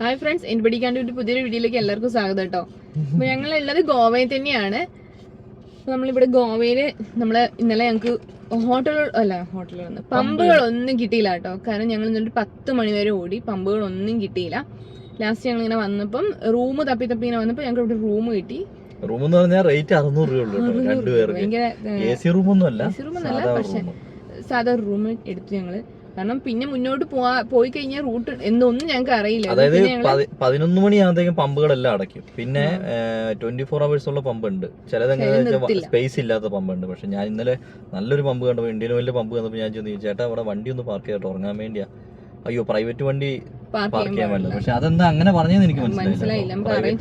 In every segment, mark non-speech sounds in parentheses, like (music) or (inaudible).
Hi friends എനിബടിക്കാണ്ട് ഒരു പുതിയൊരു വീഡിയോയിലേക്ക് എല്ലാവർക്കും സ്വാഗതം കേട്ടോ അപ്പൊ ഞങ്ങൾ ഉള്ളത് ഗോവയിൽ തന്നെയാണ്. നമ്മളിവിടെ ഗോവയിൽ നമ്മൾ ഇന്നലെ ഞങ്ങൾക്ക് ഹോട്ടൽ അല്ല ഹോട്ടലിൽ വന്ന് പമ്പുകളൊന്നും കിട്ടിയില്ല കേട്ടോ കാരണം ഞങ്ങൾ ഇന്നിട്ട് പത്ത് മണിവരെ ഓടി പമ്പുകളൊന്നും കിട്ടിയില്ല. ലാസ്റ്റ് ഞങ്ങൾ ഇങ്ങനെ വന്നപ്പം റൂം തപ്പി തപ്പി ഇങ്ങനെ വന്നപ്പോൾ ഞങ്ങൾക്ക് ഇവിടെ റൂം കിട്ടി. റൂം എന്ന് പറഞ്ഞാൽ റേറ്റ് അറുന്നൂറ് രൂപ. രണ്ടുപേർക്ക് എ സി റൂമൊന്നും അല്ല സാധാ റൂം എടുത്തു ഞങ്ങൾ കാരണം പിന്നെ മുന്നോട്ട് പോവാ പോയി കഴിഞ്ഞാൽ റൂട്ട് എന്തൊന്നും ഞങ്ങൾക്ക് അറിയില്ല. അതായത് പതിനൊന്ന് മണിയാകുമ്പോഴത്തേക്കും പമ്പുകളെല്ലാം അടയ്ക്കും. പിന്നെ ട്വന്റി ഫോർ അവേഴ്സ് ഉള്ള പമ്പ് ഉണ്ട് ചിലത് സ്പേസ് ഇല്ലാത്ത പമ്പ് ഉണ്ട് പക്ഷെ ഞാൻ ഇന്നലെ നല്ലൊരു പമ്പ് കണ്ടപ്പോൾ ഇന്ത്യൻ ഓയിലിന്റെ പമ്പ് കണ്ടപ്പോൾ ഞാൻ ചോദിച്ചു ചേട്ടാ അവിടെ വണ്ടി ഒന്ന് പാർക്ക് ചെയ്തിട്ട് ഉറങ്ങാൻ വേണ്ടിയാ. അയ്യോ പ്രൈവറ്റ് വണ്ടി പാർക്ക് ചെയ്യാൻ പാടില്ല. പക്ഷെ അതെന്താ അങ്ങനെ പറഞ്ഞതെന്ന് എനിക്ക് മനസ്സിലായില്ല. പാർക്ക്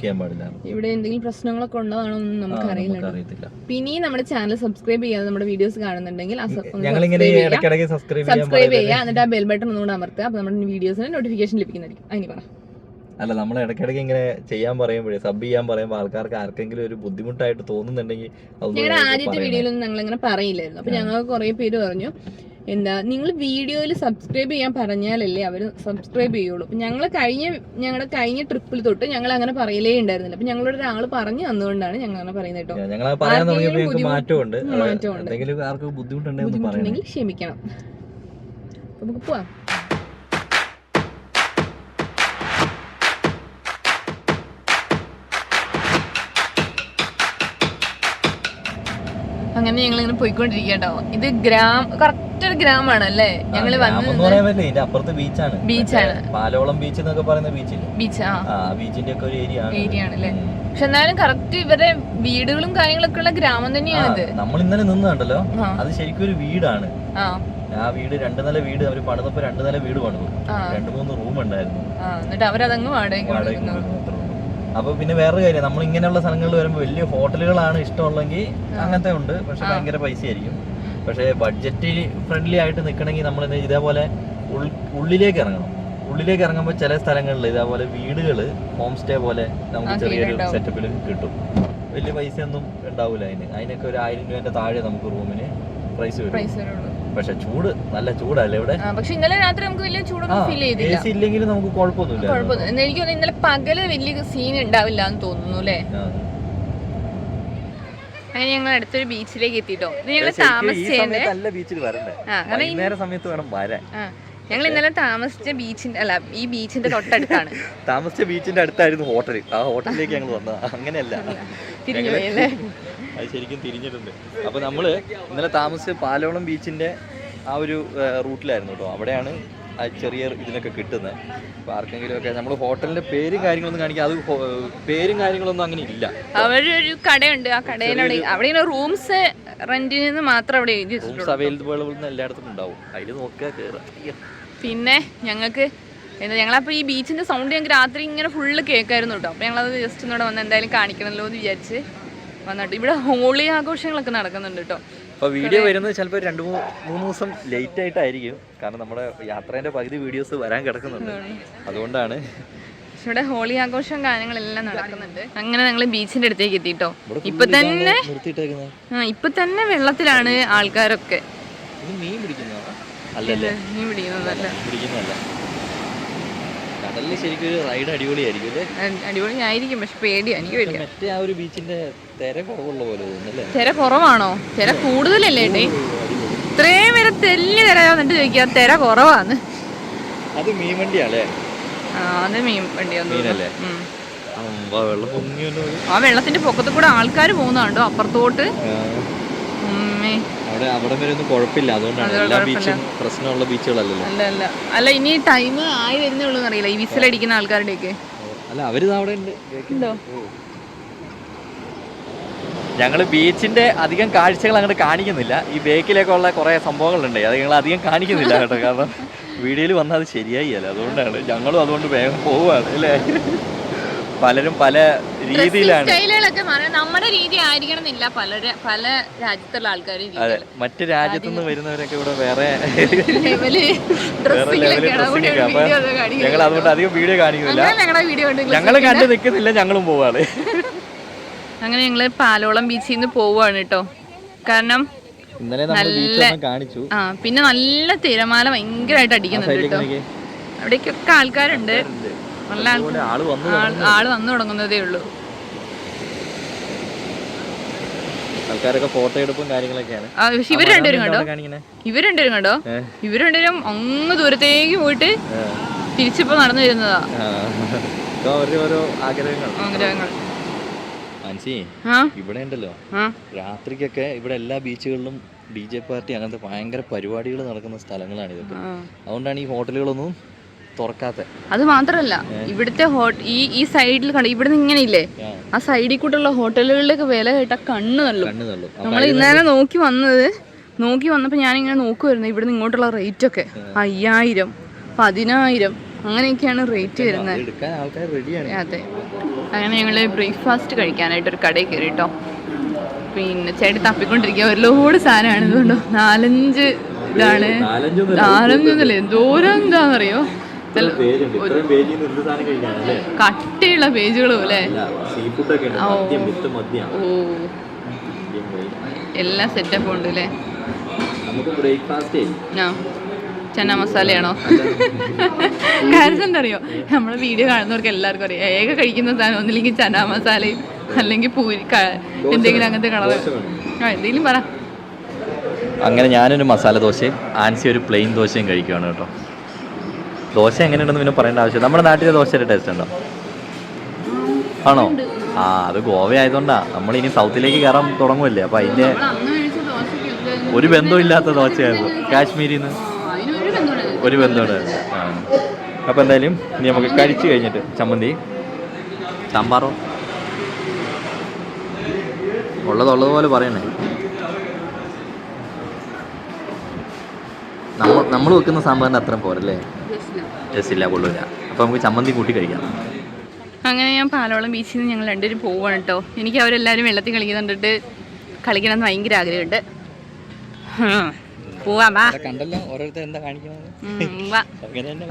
ചെയ്യാൻ പാടില്ല. ഇവിടെ എന്തെങ്കിലും പ്രശ്നങ്ങളൊക്കെ ഉള്ളതാണോ ആ, നമുക്ക് അറിയില്ല പിന്നെയും പിന്നെ നമ്മുടെ ചാനൽ സബ്സ്ക്രൈബ് ചെയ്യാതെ നമ്മുടെ വീഡിയോസ് കാണുന്നുണ്ടെങ്കിൽ ഞങ്ങൾ ഇങ്ങനെ ഇടയ്ക്കിടയ്ക്ക് സബ്സ്ക്രൈബ് സബ്സ്ക്രൈബ് ചെയ്യുക എന്നിട്ട് ആ ബെൽ ബട്ടൺ ഒന്നുകൂടെ അമർത്തുക. അപ്പൊ നമ്മുടെ വീഡിയോസിന് നോട്ടിഫിക്കേഷൻ ലഭിക്കുന്നതായിരിക്കും. അതിന് പറ. അല്ല നമ്മൾ ഇടയ്ക്കിടയ്ക്ക് ഇങ്ങനെ ചെയ്യാൻ പറയുമ്പോഴേ സബ് ചെയ്യാൻ പറയുമ്പോൾ ആൾക്കാർക്ക് ആർക്കെങ്കിലും ഒരു ബുദ്ധിമുട്ടായിട്ട് തോന്നുന്നുണ്ടെങ്കിൽ ഞങ്ങൾ ഞങ്ങളുടെ ആദ്യത്തെ വീഡിയോയിലൊന്നും ഞങ്ങൾ അങ്ങനെ പറയില്ലായിരുന്നു. അപ്പൊ ഞങ്ങൾ കുറെ പേര് പറഞ്ഞു എന്താ നിങ്ങൾ വീഡിയോയിൽ സബ്സ്ക്രൈബ് ചെയ്യാൻ പറഞ്ഞാലല്ലേ അവർ സബ്സ്ക്രൈബ് ചെയ്യുള്ളൂ. അപ്പം ഞങ്ങൾ കഴിഞ്ഞ ഞങ്ങളുടെ കഴിഞ്ഞ ട്രിപ്പിൽ തൊട്ട് ഞങ്ങൾ അങ്ങനെ പറയലേ ഉണ്ടായിരുന്നില്ല. അപ്പം ഞങ്ങളോട് ഒരാൾ പറഞ്ഞു തന്നുകൊണ്ടാണ് ഞങ്ങൾ അങ്ങനെ പറയുന്നത് കേട്ടോ. മാറ്റമുണ്ട്. മാറ്റമുണ്ട്. ബുദ്ധിമുട്ടുണ്ടെങ്കിൽ ക്ഷമിക്കണം. അപ്പൊ നമുക്ക് പോവാം. അങ്ങനെ ഞങ്ങൾ ഇങ്ങനെ പോയിക്കൊണ്ടിരിക്കട്ടോ ഇത് ഗ്രാം കറക്റ്റ് ഒരു ഗ്രാമമാണ് അല്ലേ ഞങ്ങൾ അപ്പുറത്ത് ബീച്ചാണ്. ബീച്ചാണ്. പാലോളം ബീച്ച് എന്നൊക്കെ പറയുന്ന ബീച്ചില്ലേ? ബീച്ച് ആ. ബീച്ചിന്റെ ഒക്കെ ഒരു ഏരിയ ഏരിയ ആണല്ലേ പക്ഷെ എന്നാലും കറക്റ്റ് ഇവരുടെ വീടുകളും കാര്യങ്ങളൊക്കെ ഉള്ള ഗ്രാമം തന്നെയാണിത് നമ്മൾ ഇന്നലെ നിന്നുണ്ടല്ലോ അത് ശരിക്കും ഒരു വീടാണ്. ആ. വീട് രണ്ട് നില വീട് അവർ പണിതപ്പോ രണ്ട് നില വീട് പണിതു. രണ്ട് മൂന്ന് റൂം ഉണ്ടായിരുന്നു. എന്നിട്ട് അവരതങ്ങ് വാടകയ്ക്ക് വാടകയ്ക്ക് കൊടുക്കുന്നു കൊടുക്കുന്നു, അത്രേ ഉള്ളൂ. അപ്പൊ പിന്നെ വേറൊരു കാര്യം നമ്മൾ ഇങ്ങനെയുള്ള സ്ഥലങ്ങളിൽ വരുമ്പോൾ വലിയ ഹോട്ടലുകളാണ് ഇഷ്ടമുള്ളെങ്കിൽ അങ്ങനത്തെ ഉണ്ട് പക്ഷെ ഭയങ്കര പൈസയായിരിക്കും. പക്ഷെ ബഡ്ജറ്റ് ഫ്രണ്ട്ലി ആയിട്ട് നിൽക്കണമെങ്കിൽ നമ്മൾ ഇതേപോലെ ഉള്ളിലേക്ക് ഇറങ്ങണം. ഉള്ളിലേക്ക് ഇറങ്ങുമ്പോൾ ചില സ്ഥലങ്ങളിൽ ഇതേപോലെ വീടുകൾ ഹോം സ്റ്റേ പോലെ നമുക്ക് ചെറിയൊരു സെറ്റപ്പിൽ കിട്ടും. വലിയ പൈസ ഒന്നും ഉണ്ടാവില്ല അതിന്. അതിനൊക്കെ ഒരു ആയിരം രൂപേന്റെ താഴെ നമുക്ക് റൂമിന് പ്രൈസ് വരും. പക്ഷെ ചൂട് നല്ല ചൂടല്ലേ ഇവിടെ? പക്ഷെ ഇന്നലെ രാത്രി നമുക്ക് വലിയ ചൂടൊന്നും ഫീൽ ചെയ്തില്ല. ഇല്ലെങ്കിലും നമുക്ക് കുഴപ്പമൊന്നുമില്ല. കുഴപ്പമൊന്നും എനിക്ക് തോന്നുന്നു ഇന്നലെ പകൽ വലിയ സീൻ ഉണ്ടാവില്ല എന്ന് തോന്നുന്നു അല്ലേ. അങ്ങനെ ഞങ്ങൾ അടുത്തൊരു ബീച്ചിലേക്ക് എത്തിട്ടോ. ഞങ്ങൾ താമസിച്ചേ സമയത്ത് വേണം വരാൻ. ആ ഞങ്ങൾ ഇന്നലെ താമസിച്ച ബീച്ചിന്റെ അല്ല ഈ ബീച്ചിന്റെ തൊട്ടടുത്താണ്. താമസിച്ച ബീച്ചിന്റെ അടുത്തായിരുന്നു ഹോട്ടൽ ആ ഹോട്ടലിലേക്ക് ഞങ്ങൾ വന്നത്. അങ്ങനെയല്ല. അത് ശരിക്കും തിരിഞ്ഞിട്ടുണ്ട്. അപ്പോൾ നമ്മൾ ഇന്നലെ താമസിച്ച പാലോളം ബീച്ചിന്റെ ആ ഒരു റൂട്ടിലായിരുന്നു കേട്ടോ അവിടെയാണ് ആ ചെറിയ ഇതിനൊക്കെ കിട്ടുന്നത്. അപ്പൊ ആർക്കെങ്കിലും ഒക്കെ നമ്മൾ ഹോട്ടലിന്റെ പേരും കാര്യങ്ങളൊന്നും കാണിക്കുക അത് പേരും കാര്യങ്ങളൊന്നും അങ്ങനെ ഇല്ല. അവരൊരു കടയുണ്ട്. ആ കടയിൽ അവിടെ റൂംസ് റെന്റിന് മാത്രം അവിടെ റൂംസ് അവൈലബിൾ എല്ലായിടത്തും ഉണ്ടാവും. അതിൽ നോക്കുക കയറുക പിന്നെ ഞങ്ങൾക്ക് എന്താ ഞങ്ങളപ്പോൾ ഈ ബീച്ചിന്റെ സൗണ്ട് ഞങ്ങൾക്ക് രാത്രി ഇങ്ങനെ ഫുള്ള് കേൾക്കായിരുന്നു കേട്ടോ അപ്പോൾ ഞങ്ങളത് ജസ്റ്റ് ഒന്നുകൂടെ വന്ന് എന്തായാലും കാണിക്കണമല്ലോ എന്ന് വിചാരിച്ച് വന്നിട്ട്. ഇവിടെ ഹോളി ആഘോഷങ്ങളൊക്കെ നടക്കുന്നുണ്ട് കേട്ടോ. അപ്പോൾ വീഡിയോ വരുന്നത് ചിലപ്പോൾ രണ്ട് മൂന്ന് ദിവസം ലേറ്റ് ആയിട്ടായിരിക്കും. കാരണം നമ്മുടെ യാത്രേന്റെ പകുതി വീഡിയോസ് വരാൻ കിടക്കുന്നുണ്ട്. അതുകൊണ്ടാണ്. ഇവിടെ ഹോളി ആഘോഷം കാര്യങ്ങളെല്ലാം നടക്കുന്നുണ്ട്. അങ്ങനെ ഞങ്ങൾ ബീച്ചിന്റെ അടുത്തേക്ക് എത്തിട്ടോ. ഇപ്പൊ തന്നെ ഇപ്പൊ തന്നെ വെള്ളത്തിലാണ് ആൾക്കാരൊക്കെ. മീൻ പിടിക്കുന്നതല്ല. കടലിൽ ശരിക്കും ഒരു റൈഡ് അടിപൊളിയായിരിക്കും അല്ലേ? അടിപൊളിയായിരിക്കും പക്ഷെ പേടിയാ എനിക്ക് പേടിയാ. മറ്റേ ആ ഒരു ബീച്ചിന്റെ തിര കുറവുള്ള പോലെ തോന്നുന്നല്ലേ തിര കുറവാണോ? തിര കൂടുതലല്ലേ ഏട്ടേ? ഇത്രയും വരെ തെല്ല് തിര വന്നിട്ട് ചോദിക്കുക തിര കുറവാന്ന്. അത് മീൻ വണ്ടിയാണല്ലേ? ആ അത് മീൻ വണ്ടിയാന്ന് മീനല്ലേ? ആ വെള്ളത്തിന്റെ പൊക്കത്തിൽ കൂടെ ആൾക്കാർ പോകുന്നുണ്ടോ അപ്പുറത്തോട്ട്. ഉമ്മേ. അവിടെ അവിടെ വരെ ഒന്നും കുഴപ്പമില്ല. അതുകൊണ്ടാണ് എല്ലാ ബീച്ചും പ്രശ്നമുള്ള ബീച്ചുകളല്ലല്ലോ അല്ല അല്ല. അല്ല ഇനി ടൈം ആയി വരുന്നേ ഉള്ളൂ അറിയില്ല. ഈ വിസിലടിക്കുന്ന ആൾക്കാരുടെയൊക്കെ. അല്ല അവർ അവിടെ ഉണ്ട്. ഉണ്ടോ? ഞങ്ങൾ ബീച്ചിന്റെ അധികം കാഴ്ചകൾ അങ്ങോട്ട് കാണിക്കുന്നില്ല. ഈ ബേക്കിലൊക്കെ ഉള്ള കുറെ സംഭവങ്ങളുണ്ട്. അത് ഞങ്ങൾ അധികം കാണിക്കുന്നില്ല കേട്ടോ. കാരണം വീഡിയോയിൽ വന്നാൽ അത് ശരിയായില്ല അതുകൊണ്ടാണ്. ഞങ്ങളും അതുകൊണ്ട് വേഗം പോവുകയാണ് അല്ലേ? പലരും പല രീതിയിലാണ്. സ്റ്റൈലുകളൊക്കെ നമ്മുടെ രീതി ആയിരിക്കണം എന്നില്ല പല പല രാജ്യത്തുള്ള ആൾക്കാരും അതെ മറ്റു രാജ്യത്തു നിന്ന് വരുന്നവരൊക്കെ ഇവിടെ വേറെ (laughs) വേറെ ലെവലിൽ അപ്പൊ ഞങ്ങൾ അതുകൊണ്ട് അധികം വീഡിയോ കാണിക്കുന്നില്ല. ഞങ്ങൾ കണ്ടു നിൽക്കുന്നില്ല. ഞങ്ങളും പോവാണ്. (laughs) അങ്ങനെ ഞങ്ങൾ പാലോളം ബീച്ചിൽ നിന്ന് പോവാണ് കേട്ടോ കാരണം നല്ല കാണിച്ചു. ആ പിന്നെ നല്ല തിരമാല ഭയങ്കരമായിട്ട് അടിക്കുന്നുണ്ട് കേട്ടോ. അവിടേക്കൊക്കെ ആൾക്കാരുണ്ട്. നല്ല ആൾ വന്നു തുടങ്ങുന്നതേ ഉള്ളൂ. ആൾക്കാരൊക്കെ ഫോട്ടോ എടുപ്പും കാര്യങ്ങളൊക്കെയാണ്. പക്ഷെ ഇവർ രണ്ടുപേരും കണ്ടോ? ഇവർ രണ്ടുപേരും കണ്ടോ? ഇവർ രണ്ടുപേരും അങ്ങ് ദൂരത്തേക്ക് പോയിട്ട്. തിരിച്ചിപ്പോ നടന്നു വരുന്നതാ. ആഗ്രഹങ്ങൾ. ആ. ഇവിടെ ഉണ്ടല്ലോ. രാത്രിക്കൊക്കെ ഇവിടെ എല്ലാ ബീച്ചുകളിലും ഡി ജെ പാർട്ടി അങ്ങനത്തെ ഭയങ്കര പരിപാടികൾ നടക്കുന്ന സ്ഥലങ്ങളാണ് ഇതൊക്കെ. അതുകൊണ്ടാണ് ഈ ഹോട്ടലുകളൊന്നും തുറക്കാത്ത. അത് മാത്രല്ല ഇവിടുത്തെ ഈ ഈ സൈഡിൽ കണ്ട ഇവിടുന്ന് ഇങ്ങനെ ഇല്ലേ ആ സൈഡിൽ കൂട്ടുള്ള ഹോട്ടലുകളിലൊക്കെ വില കേട്ട കണ്ണ് തള്ളും. നമ്മൾ ഇന്നലെ നോക്കി വന്നത് നോക്കി വന്നപ്പോൾ ഞാനിങ്ങനെ നോക്കുമായിരുന്നു ഇവിടുന്ന് ഇങ്ങോട്ടുള്ള റേറ്റ് ഒക്കെ അയ്യായിരം പതിനായിരം അങ്ങനെയൊക്കെയാണ് റേറ്റ് വരുന്നത്. അത്. അങ്ങനെ ഞങ്ങൾ ബ്രേക്ക്ഫാസ്റ്റ് കഴിക്കാനായിട്ട് ഒരു കടയിൽ കയറി കേട്ടോ പിന്നെ ചേട്ടൻ തപ്പിക്കൊണ്ടിരിക്കുക. ഒരു ലോഡ് സാധനമാണ് ഇതുകൊണ്ടോ നാലഞ്ച് ഇതാണ്. നാലഞ്ചൊന്നും നാലഞ്ചൊന്നുമില്ല എന്തോരം എന്താണെന്നറിയോ കട്ടിയുള്ള പേജുകളും അല്ലേ? ഓ. എല്ലാ സെറ്റപ്പും ഉണ്ട് അല്ലേ? നമുക്ക് ബ്രേക്ക്ഫാസ്റ്റ് ആ. ചന മസാലയാണോ? (laughs) കാര്യം എന്താ അറിയോ നമ്മളെ വീഡിയോ കാണുന്നവർക്ക് എല്ലാവർക്കും അറിയാം. ഏക കഴിക്കുന്ന സാധനം ഒന്നില്ലെങ്കിൽ ചന മസാലയും അല്ലെങ്കിൽ പൂരി എന്തെങ്കിലും അങ്ങനത്തെ കളർ ആ എന്തെങ്കിലും പറ. അങ്ങനെ ഞാനൊരു മസാല ദോശയും ആൻസി ഒരു പ്ലെയിൻ ദോശയും കഴിക്കുകയാണ് കേട്ടോ. ദോശ എങ്ങനെയുണ്ടെന്ന് പിന്നെ പറയേണ്ട ആവശ്യം നമ്മുടെ നാട്ടിലെ ദോശയുടെ ടേസ്റ്റ് ഉണ്ടോ? ആണോ? ആ അത് ഗോവ ആയതുകൊണ്ടാ നമ്മൾ ഇനി സൗത്തിലേക്ക് കയറാൻ തുടങ്ങുമല്ലേ അപ്പൊ അതിന്റെ ഒരു ബന്ധമില്ലാത്ത ദോശയായിരുന്നു. കാശ്മീരിൽ നിന്ന് ഒരു ബന്ധമുണ്ട് അപ്പൊ അപ്പോൾ എന്തായാലും ഇനി നമുക്ക് കഴിച്ചു കഴിഞ്ഞിട്ട് ചമ്മന്തി സാമ്പാറോ? ഉള്ളതുള്ളതുപോലെ പറയണേ. നമ്മൾ നമ്മൾ വെക്കുന്ന സാമ്പാറിന് അത്രയും പോരല്ലേ? രസില്ല കൊള്ളൂല. അപ്പോൾ നമുക്ക് ചമ്മന്തി കൂട്ടി കഴിക്കാം. അങ്ങനെ ഞാൻ പാലോളം ബീച്ചിൽ നിന്ന് ഞങ്ങൾ രണ്ടുപേരും പോവാണ് കേട്ടോ എനിക്ക് അവരെല്ലാവരും വെള്ളത്തിൽ കളിക്കുന്ന കണ്ടിട്ട് കളിക്കണം എന്ന് ഭയങ്കര ആഗ്രഹമുണ്ട്. ഹും. പോവാം വാ.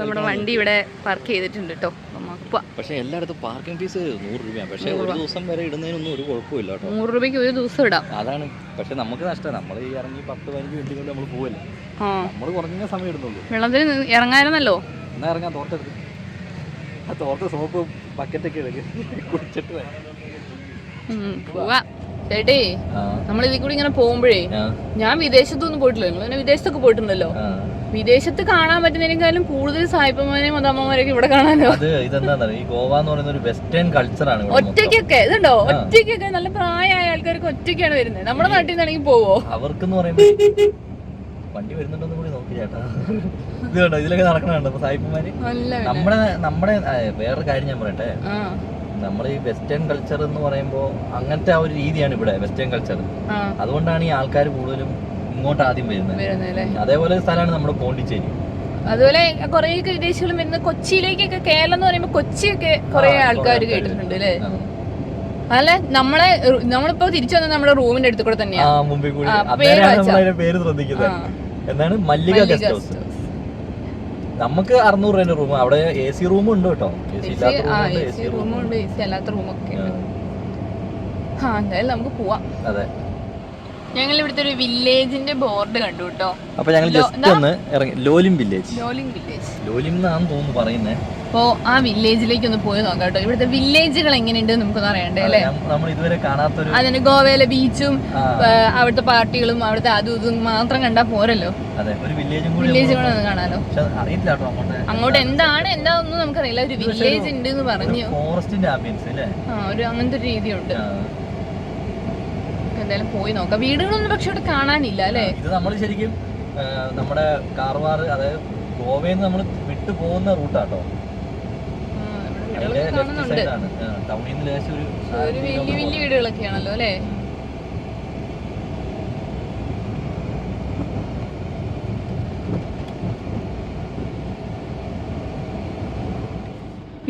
നമ്മുടെ വണ്ടി ഇവിടെ പാർക്ക് ചെയ്തിട്ടുണ്ട് കേട്ടോ പക്ഷേ എല്ലായിടത്തും പാർക്കിംഗ് ഫീസ് നൂറ് രൂപയാണ്. പക്ഷേ ഒരു ദിവസം വരെ ഇടുന്നതിനൊന്നും ഒരു കുഴപ്പമില്ല കേട്ടോ നൂറ് രൂപയ്ക്ക് ഒരു ദിവസം ഇടാം. അതാണ്. പക്ഷെ നമുക്ക് നഷ്ടമാണ് നമ്മൾ ഈ ഇറങ്ങി പത്ത് പതിനഞ്ച് മിനിറ്റ് കൊണ്ട് നമ്മൾ പോവല്ലേ? നമ്മൾ കുറഞ്ഞ സമയം ഇടുന്നുള്ളൂ. വെള്ളത്തിൽ ഇറങ്ങായിരുന്നല്ലോ. എന്നാ ഇറങ്ങാൻ തോർത്തെടുത്ത് ആ തോർത്ത് സോപ്പ് ബക്കറ്റൊക്കെ എടുക്ക് കുടിച്ചിട്ട് ചേട്ടേ നമ്മൾ ഇതിൽ കൂടി ഇങ്ങനെ പോകുമ്പോഴേ ഞാൻ വിദേശത്തൊന്നും പോയിട്ടില്ല. നിങ്ങൾ പിന്നെ വിദേശത്തൊക്കെ പോയിട്ടുണ്ടല്ലോ. വിദേശത്ത് കാണാൻ പറ്റുന്നതിനേക്കാളും കൂടുതൽ സായിപ്പന്മാരെയും മതമ്മമാരെയൊക്കെ ഇവിടെ കാണാനോ? അത് ഇതെന്താണെന്നറിയോ ഈ ഗോവ എന്ന് പറയുന്ന ഒരു വെസ്റ്റേൺ കൾച്ചറാണ്. ഒറ്റയ്ക്കൊക്കെ ഇതുണ്ടോ? ഒറ്റയ്ക്കൊക്കെ നല്ല പ്രായമായ ആൾക്കാർക്ക് ഒറ്റയ്ക്കാണ് വരുന്നത്. നമ്മുടെ നാട്ടിൽ നിന്നാണെങ്കിൽ പോവോ? അവർക്കെന്ന് പറയുമ്പോൾ വണ്ടി വരുന്നുണ്ടെന്ന് ചേട്ടാ ഇത് കണ്ടോ? ഇതിലൊക്കെ നടക്കണുണ്ടോ? അപ്പൊ സായിപ്പന്മാര്? നല്ല നമ്മുടെ നമ്മുടെ വേറൊരു കാര്യം ഞാൻ പറയട്ടെ? ആ. നമ്മൾ ഈ വെസ്റ്റേൺ കൾച്ചർ എന്ന് പറയുമ്പോ അങ്ങനത്തെ ആ ഒരു രീതിയാണ് ഇവിടെ വെസ്റ്റേൺ കൾച്ചർ അതുകൊണ്ടാണ് ഈ ആൾക്കാർ കൂടുതലും ഇങ്ങോട്ട് ആദ്യം വരുന്നത്. അതേപോലെ സ്ഥലമാണ് നമ്മുടെ പോണ്ടിച്ചേരി. അതുപോലെ കുറേ വിദേശികളും വരുന്നത് കൊച്ചിയിലേക്കൊക്കെ കേരളം എന്ന് പറയുമ്പോ കൊച്ചിയൊക്കെ കുറെ ആൾക്കാർ കേട്ടിട്ടുണ്ട് അല്ലേ. അല്ല നമ്മളെ നമ്മളിപ്പോ തിരിച്ചു വന്നത് നമ്മുടെ റൂമിന്റെ അടുത്ത് കൂടെ ആ തന്നെയാ മുമ്പിൽ കൂടി. പേര് ശ്രദ്ധിക്കുന്നത്. എന്താണ് മല്ലിക ഗസ്റ്റ് ഹൗസ്. നമുക്ക് അറുന്നൂറ് രൂപ റൂം. അവിടെ എ സി റൂം ഉണ്ട് കേട്ടോ എ സി ഇല്ലാത്ത റൂമുണ്ട് എ സി അല്ലാത്ത റൂമൊക്കെ ആ എന്തായാലും നമുക്ക് പോവാം. അതെ. ഞങ്ങൾ ഇവിടുത്തെ ഒരു വില്ലേജിന്റെ ബോർഡ് കണ്ടു കേട്ടോ അപ്പൊ ഞങ്ങൾ ജസ്റ്റ് ഒന്ന് ഇറങ്ങി ലോലിം വില്ലേജ് ലോലിംഗ് വില്ലേജ് ലോലിം എന്നാണ് തോന്നുന്നു പറയുന്നത് അപ്പോ ആ വില്ലേജിലേക്ക് ഒന്ന് പോയി നോക്കാം കേട്ടോ ഇവിടുത്തെ വില്ലേജുകൾ എങ്ങനെയുണ്ട് നമുക്കൊന്ന് അറിയണ്ടേ അല്ലേ? നമ്മൾ ഇതുവരെ കാണാത്തൊരു അതിന് ഗോവയിലെ ബീച്ചും അവിടുത്തെ പാർട്ടികളും അവിടുത്തെ അതും ഇതും മാത്രം കണ്ടാ പോരല്ലോ. വില്ലേജും കൂടി വില്ലേജുകളൊന്ന് കാണാലോ. അങ്ങോട്ട്. എന്താണ് എന്താ ഒന്നും നമുക്കറിയില്ല. ഒരു വില്ലേജ് ഉണ്ട് എന്ന് പറഞ്ഞു. ഫോറസ്റ്റിന്റെ ആംബിയൻസ് അല്ലേ? ആ ഒരു അങ്ങനത്തെ ഒരു രീതിയുണ്ട്. എന്തായാലും പോയി നോക്കാം. വീടുകളൊന്നും പക്ഷെ ഇവിടെ കാണാനില്ല അല്ലേ? ഇത് നമ്മൾ ശരിക്കും നമ്മുടെ കാർവാർ അതായത് ഗോവയിൽ നിന്ന് നമ്മൾ വിട്ടു പോകുന്ന റൂട്ടാട്ടോ. ടൗണിൽ നിന്ന് ലേശം ഒരു വലിയ വലിയ വീടുകളൊക്കെയാണല്ലോ അല്ലേ?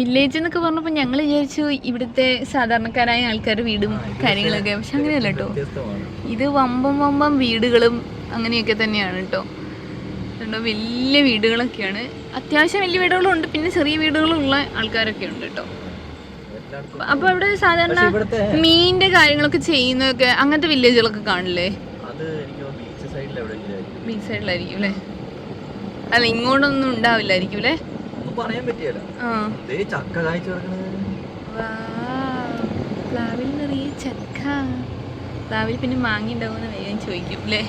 വില്ലേജ് എന്നൊക്കെ പറഞ്ഞപ്പോൾ ഞങ്ങൾ വിചാരിച്ചു ഇവിടുത്തെ സാധാരണക്കാരായ ആൾക്കാർ വീടും കാര്യങ്ങളൊക്കെ. പക്ഷെ അങ്ങനെയല്ല കേട്ടോ ഇത് വമ്പം വമ്പം വീടുകളും അങ്ങനെയൊക്കെ തന്നെയാണ് കേട്ടോ കണ്ടോ വലിയ വീടുകളൊക്കെയാണ്. അത്യാവശ്യം വലിയ വീടുകളുണ്ട് പിന്നെ ചെറിയ വീടുകളുള്ള ആൾക്കാരൊക്കെ ഉണ്ട് കേട്ടോ അപ്പൊ അവിടെ സാധാരണ മീനിന്റെ കാര്യങ്ങളൊക്കെ ചെയ്യുന്നതൊക്കെ അങ്ങനത്തെ വില്ലേജുകളൊക്കെ കാണില്ലേ? ബീച്ച് സൈഡിലായിരിക്കും അല്ലേ അല്ല ഇങ്ങോട്ടൊന്നും ഉണ്ടാവില്ലായിരിക്കും അല്ലേ പറയാൻ പറ്റിയല്ല. ദേ ചക്ക കായ്ച്ചു കിടക്കുന്നത് പ്ലാവിൽ നിറയെ ചക്ക. പ്ലാവിൽ പിന്നെ മാങ്ങ ഉണ്ടാവുമെന്ന് വേഗം ചോദിക്കും അല്ലേ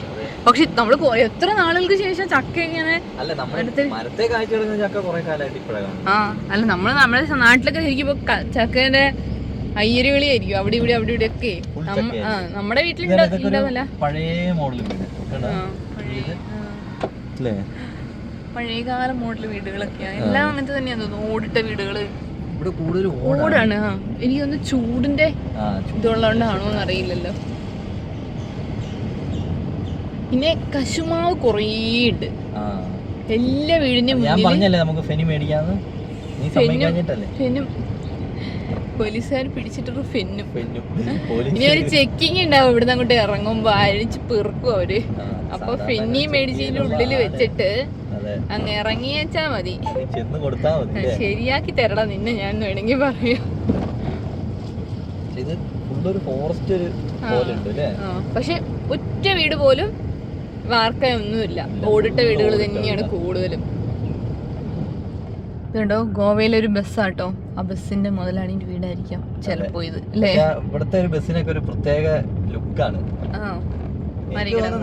പക്ഷെ നമ്മൾ എത്ര നാളുകൾക്ക് ശേഷം ചക്ക ഇങ്ങനെ അല്ല നമ്മൾ മരത്തെ കിടക്കുന്ന ചക്ക കുറെ കാലമായിട്ട് ഇപ്പോഴാണ് ആ അല്ല നമ്മൾ നമ്മുടെ നാട്ടിലൊക്കെ ഇരിക്കുമ്പോ ചക്കേന്റെ അയ്യര് വിളിയായിരിക്കും അവിടെ ഇവിടെ അവിടെ ഇവിടെ ഒക്കെ. നമ്മുടെ വീട്ടിലുണ്ടാവില്ല പഴയ മോഡൽ വീട്. പഴയകാല മോഡൽ വീടുകളൊക്കെയാണ് എല്ലാം അങ്ങനത്തെ തന്നെയാണ് തോന്നുന്നു. ഓടിട്ട വീടുകൾ. ഇവിടെ കൂടുതൽ ഓടാണ്. ആ. എനിക്കൊന്ന് ചൂടിന്റെ ഇതുള്ളതുകൊണ്ടാണോ എന്ന് അറിയില്ലല്ലോ പിന്നെ കശുമാവ് കുറേ ഉണ്ട് എല്ലാ വീടിന്റെ മുന്നിൽ നമുക്ക് ഫെനി മേടിക്കാന്ന്? പോലീസുകാർ പിടിച്ചിട്ടൊരു ഫെന്നും ഫെനും ഇനി ഒരു ചെക്കിങ് ഉണ്ടാവും ഇവിടുന്ന് അങ്ങോട്ട് ഇറങ്ങുമ്പോ. അഴിച്ച് പെറുക്കും അവർ. അപ്പൊ ഫെന്നി മേടിച്ചതിന്റെ ഉള്ളിൽ വെച്ചിട്ട് അങ്ങ് ഇറങ്ങി വെച്ചാ മതി. നീ ചെന്ന് കൊടുത്താ മതി ശരിയാക്കി തരടാ നിന്നെ ഞാൻ വേണമെങ്കിൽ പറയൂ. പക്ഷെ ഇത് ഫുള്ളൊരു ഫോറസ്റ്റ് പോലെ ഉണ്ട് അല്ലേ? പക്ഷെ ഒറ്റ വീട് പോലും വാർക്കയൊന്നുമില്ല. ഓടിട്ട വീടുകൾ തന്നെയാണ് കൂടുതലും. ഇതുണ്ടോ? ഗോവയിലൊരു ബസ്സാട്ടോ? ആ ബസ്സിന്റെ മുതലാളിന്റെ വീടായിരിക്കാം ചിലപ്പോ ഇത് ഇവിടുത്തെ ഒരു ബസ്സിനൊക്കെ ഒരു പ്രത്യേക ലുക്കാണ്.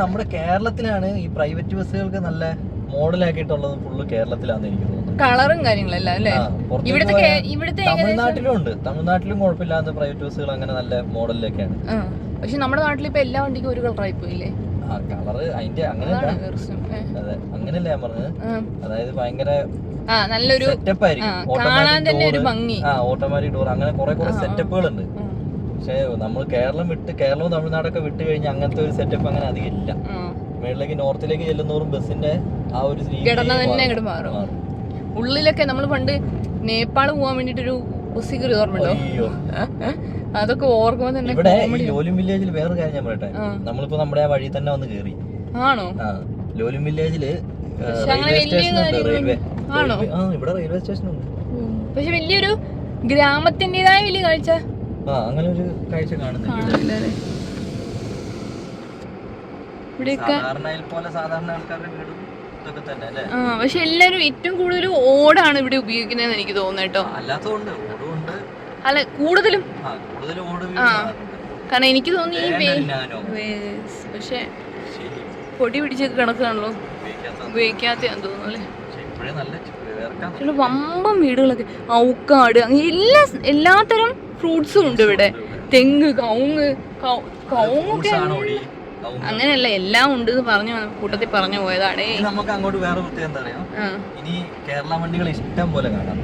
നമ്മുടെ കേരളത്തിലാണ് ഈ പ്രൈവറ്റ് ബസ്സുകൾക്ക് നല്ല മോഡലാക്കിയിട്ടുള്ളത് ഫുള്ള് കേരളത്തിലാന്ന് എനിക്ക് തോന്നുന്നത് കളറും കാര്യങ്ങളെല്ലാം അല്ലേ? ആ, പുറത്തേക്ക് ഇവിടുത്തെ പോയാ- ഇവിടുത്തെ ഏകദേശം തമിഴ്നാട്ടിലും ഉണ്ട് തമിഴ്നാട്ടിലും കുഴപ്പമില്ലാത്ത പ്രൈവറ്റ് ബസ്സുകൾ അങ്ങനെ നല്ല മോഡലിലൊക്കെയാണ്. ആ പക്ഷെ നമ്മുടെ നാട്ടിൽ ഇപ്പൊ എല്ലാ വണ്ടിക്കും ഒരു കളറായി പോയില്ലേ? ആ കളറ് അതിന്റെ അങ്ങനെ അതാണ് പ്രശ്നം. ഏ. അതെ അങ്ങനെയല്ല ഞാൻ പറഞ്ഞത്. ആ. അതായത് ഭയങ്കര ആ നല്ലൊരു സെറ്റപ്പ് ആയിരിക്കും. ആ, കാണാൻ തന്നെ ഒരു ഡോർ ഭംഗി. ആ ഓട്ടോമാറ്റിക് ഡോർ അങ്ങനെ കുറെ കുറെ. സെറ്റപ്പുകൾ ഉണ്ട് ആ, പക്ഷെ നമ്മൾ കേരളം വിട്ട് കേരളവും തമിഴ്നാടൊക്കെ വിട്ട് കഴിഞ്ഞാൽ അങ്ങനത്തെ ഒരു സെറ്റപ്പ് അങ്ങനെ അധികം ഇല്ല. ആ. മേളിലേക്ക് നോർത്തിലേക്ക് ചെല്ലുന്നോറും ബസ്സിന്റെ ആ ഒരു ഘടന തന്നെ. അങ്ങോട്ട് മാറും. ഉള്ളിലൊക്കെ നമ്മൾ പണ്ട് നേപ്പാൾ പോകാൻ വേണ്ടിട്ടൊരു ബസ്സിൽ കയറി ഓർമ്മയുണ്ടോ? അതൊക്കെ ഓർക്കുമ്പോ തന്നെ ഇവിടെ ലോലും വില്ലേജിൽ വേറൊരു കാര്യം ഞാൻ പറയട്ടെ? നമ്മളിപ്പോ നമ്മുടെ ആ വഴി തന്നെ വന്ന് കേറി. ആണോ? ലോലും ലോലിം വില്ലേജിൽ റെയിൽവേ ആണോ? ഇവിടെ റെയിൽവേ സ്റ്റേഷൻ ഉണ്ട്. പക്ഷെ വലിയൊരു ഗ്രാമത്തിന്റേതായ വലിയ കാഴ്ച. ആ അങ്ങനെ ഒരു കാഴ്ച കാണുന്നില്ല കാണില്ല അല്ലേ ഇവിടെയൊക്കെ സാധാരണയിൽ പോലെ സാധാരണ ആൾക്കാരുടെ വീടും ഇതൊക്കെ തന്നെ ആ പക്ഷെ എല്ലാരും ഏറ്റവും കൂടുതൽ ഓടാണ് ഇവിടെ ഉപയോഗിക്കുന്നതെന്ന് എനിക്ക് തോന്നുന്നു കേട്ടോ. അല്ല കൂടുതലും ആ കാരണം എനിക്ക് തോന്നി ഈ പക്ഷെ പൊടി പിടിച്ചൊക്കെ കിടക്കുകയാണല്ലോ. ഉപയോഗിക്കാത്ത ഉപയോഗിക്കാത്തയാന്ന് തോന്നുന്നു അല്ലേ? ചില വമ്പം വീടുകളൊക്കെ. ഔക്കാട് അങ്ങനെ എല്ലാ എല്ലാത്തരം ഫ്രൂട്ട്സും ഉണ്ട് ഇവിടെ. തെങ്ങ് കവുങ്ങ് കൗങ്ങൊക്കെ കവുങ്ങൊക്കെ അങ്ങനെയല്ല എല്ലാം ഉണ്ട് എന്ന് പറഞ്ഞു കൂട്ടത്തിൽ പറഞ്ഞു പോയതാണേ നമുക്ക് അങ്ങോട്ട് വേറെ പ്രത്യേകം എന്താ അറിയാം? ഇനി കേരള വണ്ടികൾ ഇഷ്ടം പോലെ കാണാം.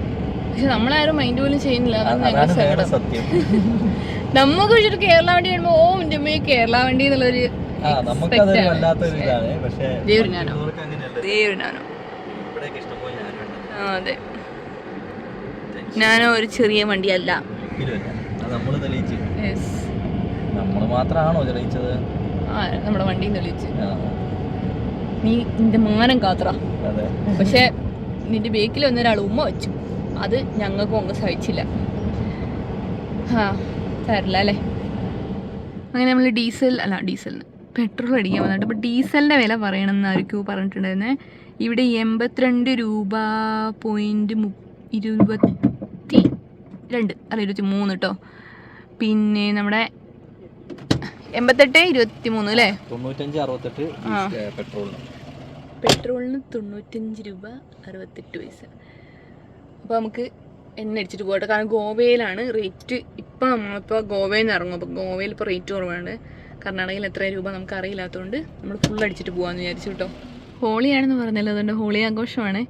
പക്ഷെ നമ്മളാരും മൈൻഡ് പോലും ചെയ്യുന്നില്ല അതാണ് സത്യം. (laughs) നമുക്ക് പക്ഷെ ഒരു കേരള വണ്ടി വരുമ്പോ ഓ എന്റെ അമ്മയെ കേരള വണ്ടി എന്നുള്ളൊരു അതെ. ഞാനോ ഒരു ചെറിയ വണ്ടിയല്ല. അല്ല. അത് നമ്മൾ മാത്രമാണോ തെളിയിച്ചത്? നമ്മുടെ വണ്ടിയിൽ നിന്ന് വിളിച്ച് നീ നിന്റെ മാനം കാത്ര അതെ. പക്ഷെ നിന്റെ ബേക്കിൽ വന്നൊരാൾ ഉമ്മ വെച്ചു. അത് ഞങ്ങൾക്കും അങ്ങ് സഹിച്ചില്ല. ആ തരില്ല അല്ലേ? അങ്ങനെ നമ്മൾ ഡീസൽ അല്ല ഡീസലിന് പെട്രോൾ അടിക്കാൻ വന്നിട്ട് അപ്പോൾ ഡീസലിന്റെ വില പറയണമെന്ന് ആർക്കും പറഞ്ഞിട്ടുണ്ടായിരുന്നേ. ഇവിടെ എൺപത്തിരണ്ട് രൂപ പോയിന്റ് മു ഇരുപത്തി രണ്ട് അല്ല ഇരുപത്തി മൂന്ന് കേട്ടോ പിന്നെ നമ്മുടെ എൺപത്തെട്ട് ഇരുപത്തി മൂന്ന് അല്ലേ? തൊണ്ണൂറ്റഞ്ച് അറുപത്തെട്ട് പെട്രോളിന്. പെട്രോളിന് തൊണ്ണൂറ്റഞ്ച് രൂപ അറുപത്തെട്ട് പൈസ. അപ്പോൾ നമുക്ക് എണ്ണ അടിച്ചിട്ട് പോകട്ടെ കാരണം ഗോവയിലാണ് റേറ്റ് ഇപ്പം നമ്മളിപ്പോൾ ഗോവയിൽ നിന്ന് ഇറങ്ങും. അപ്പോൾ ഗോവയിൽ ഇപ്പോൾ റേറ്റ് കുറവാണ്. കർണാടകയിൽ എത്ര രൂപ നമുക്ക് അറിയില്ലാത്തതുകൊണ്ട് നമ്മൾ ഫുൾ അടിച്ചിട്ട് പോകാമെന്ന് വിചാരിച്ചു കേട്ടോ. ഹോളിയാണെന്ന് പറഞ്ഞല്ലോ. അതുകൊണ്ട് ഹോളി ആഘോഷമാണ്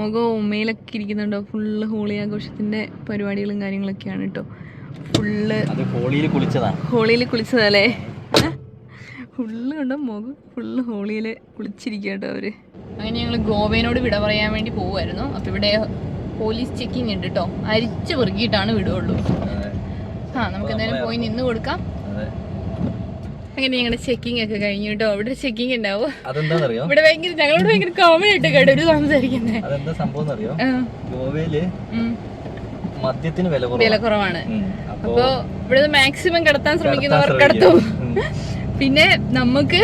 മുഖം ഉമ്മയിലൊക്കെ ഇരിക്കുന്നുണ്ടോ? ഫുള്ള് ഹോളി ആഘോഷത്തിന്റെ പരിപാടികളും കാര്യങ്ങളൊക്കെയാണ് കേട്ടോ. ഫുള്ള് അത് ഹോളിയിൽ കുളിച്ചതാണ്. ഹോളിയിൽ കുളിച്ചതല്ലേ? ഫുള്ള് കണ്ട? മുഖം ഫുള്ള് ഹോളിയിൽ കുളിച്ചിരിക്കട്ടോ കേട്ടോ അവർ. അങ്ങനെ ഞങ്ങൾ ഗോവയിനോട് വിട പറയാൻ വേണ്ടി പോവായിരുന്നു അപ്പോൾ ഇവിടെ പോലീസ് ചെക്കിങ് ഉണ്ട് കേട്ടോ അരിച്ച് പെറുക്കിയിട്ടാണ് വിടുള്ളൂ ആ നമുക്ക് എന്തായാലും പോയി നിന്ന് കൊടുക്കാം. അങ്ങനെ ഞങ്ങളുടെ ചെക്കിംഗ് ഒക്കെ കഴിഞ്ഞു കേട്ടോ ഇവിടെ ചെക്കിംഗ് ഉണ്ടാവും. ഇവിടെ ഭയങ്കര ഞങ്ങളോട് ഭയങ്കര കോമൺ ആയിട്ട് കേട്ടോ ഒരു സംസാരിക്കുന്നത് അതെന്താ സംഭവം അറിയോ ഗോവയിൽ മദ്യത്തിന് വില കുറവാണ്. അപ്പോ അപ്പോൾ ഇവിടെ മാക്സിമം കടത്താൻ ശ്രമിക്കുന്നവർ കടത്തും. പിന്നെ നമുക്ക്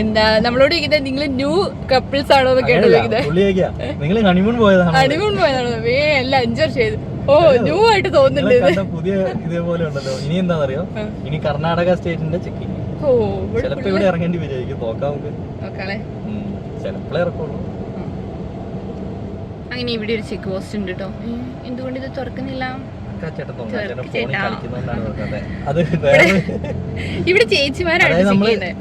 എന്താ നമ്മളോട് ഇങ്ങനെ നിങ്ങൾ ന്യൂ കപ്പിൾസ് ആണോ എന്ന് കേട്ടോ ചോദിക്കുന്നത് പുള്ളിയൊക്കെയാ നിങ്ങൾ ഹണിമൂൺ പോയതാണ്? ഹണിമൂൺ പോയതാണോ? വേ അല്ല വർഷം ചെയ്തു ഓ ന്യൂ ആയിട്ട് തോന്നുന്നുണ്ട് പുതിയ ഇതേപോലെ ഉണ്ടല്ലോ. ഇനി എന്താണെന്നറിയോ. ഇനി കർണാടക സ്റ്റേറ്റിന്റെ ചെക്കിങ് ഓ ചിലപ്പോ ഇവിടെ ഇറങ്ങേണ്ടി വരുമായിരിക്കും നോക്കാം നമുക്ക്. ചിലപ്പോഴേ ഇറക്കുള്ളൂ. അങ്ങനെ ഇവിടെ ഒരു ചെക്ക് പോസ്റ്റ് ഉണ്ട് കേട്ടോ എന്തുകൊണ്ട് ഇത് തുറക്കുന്നില്ല? (laughs) ഇവിടെ ചേച്ചിമാരാണ്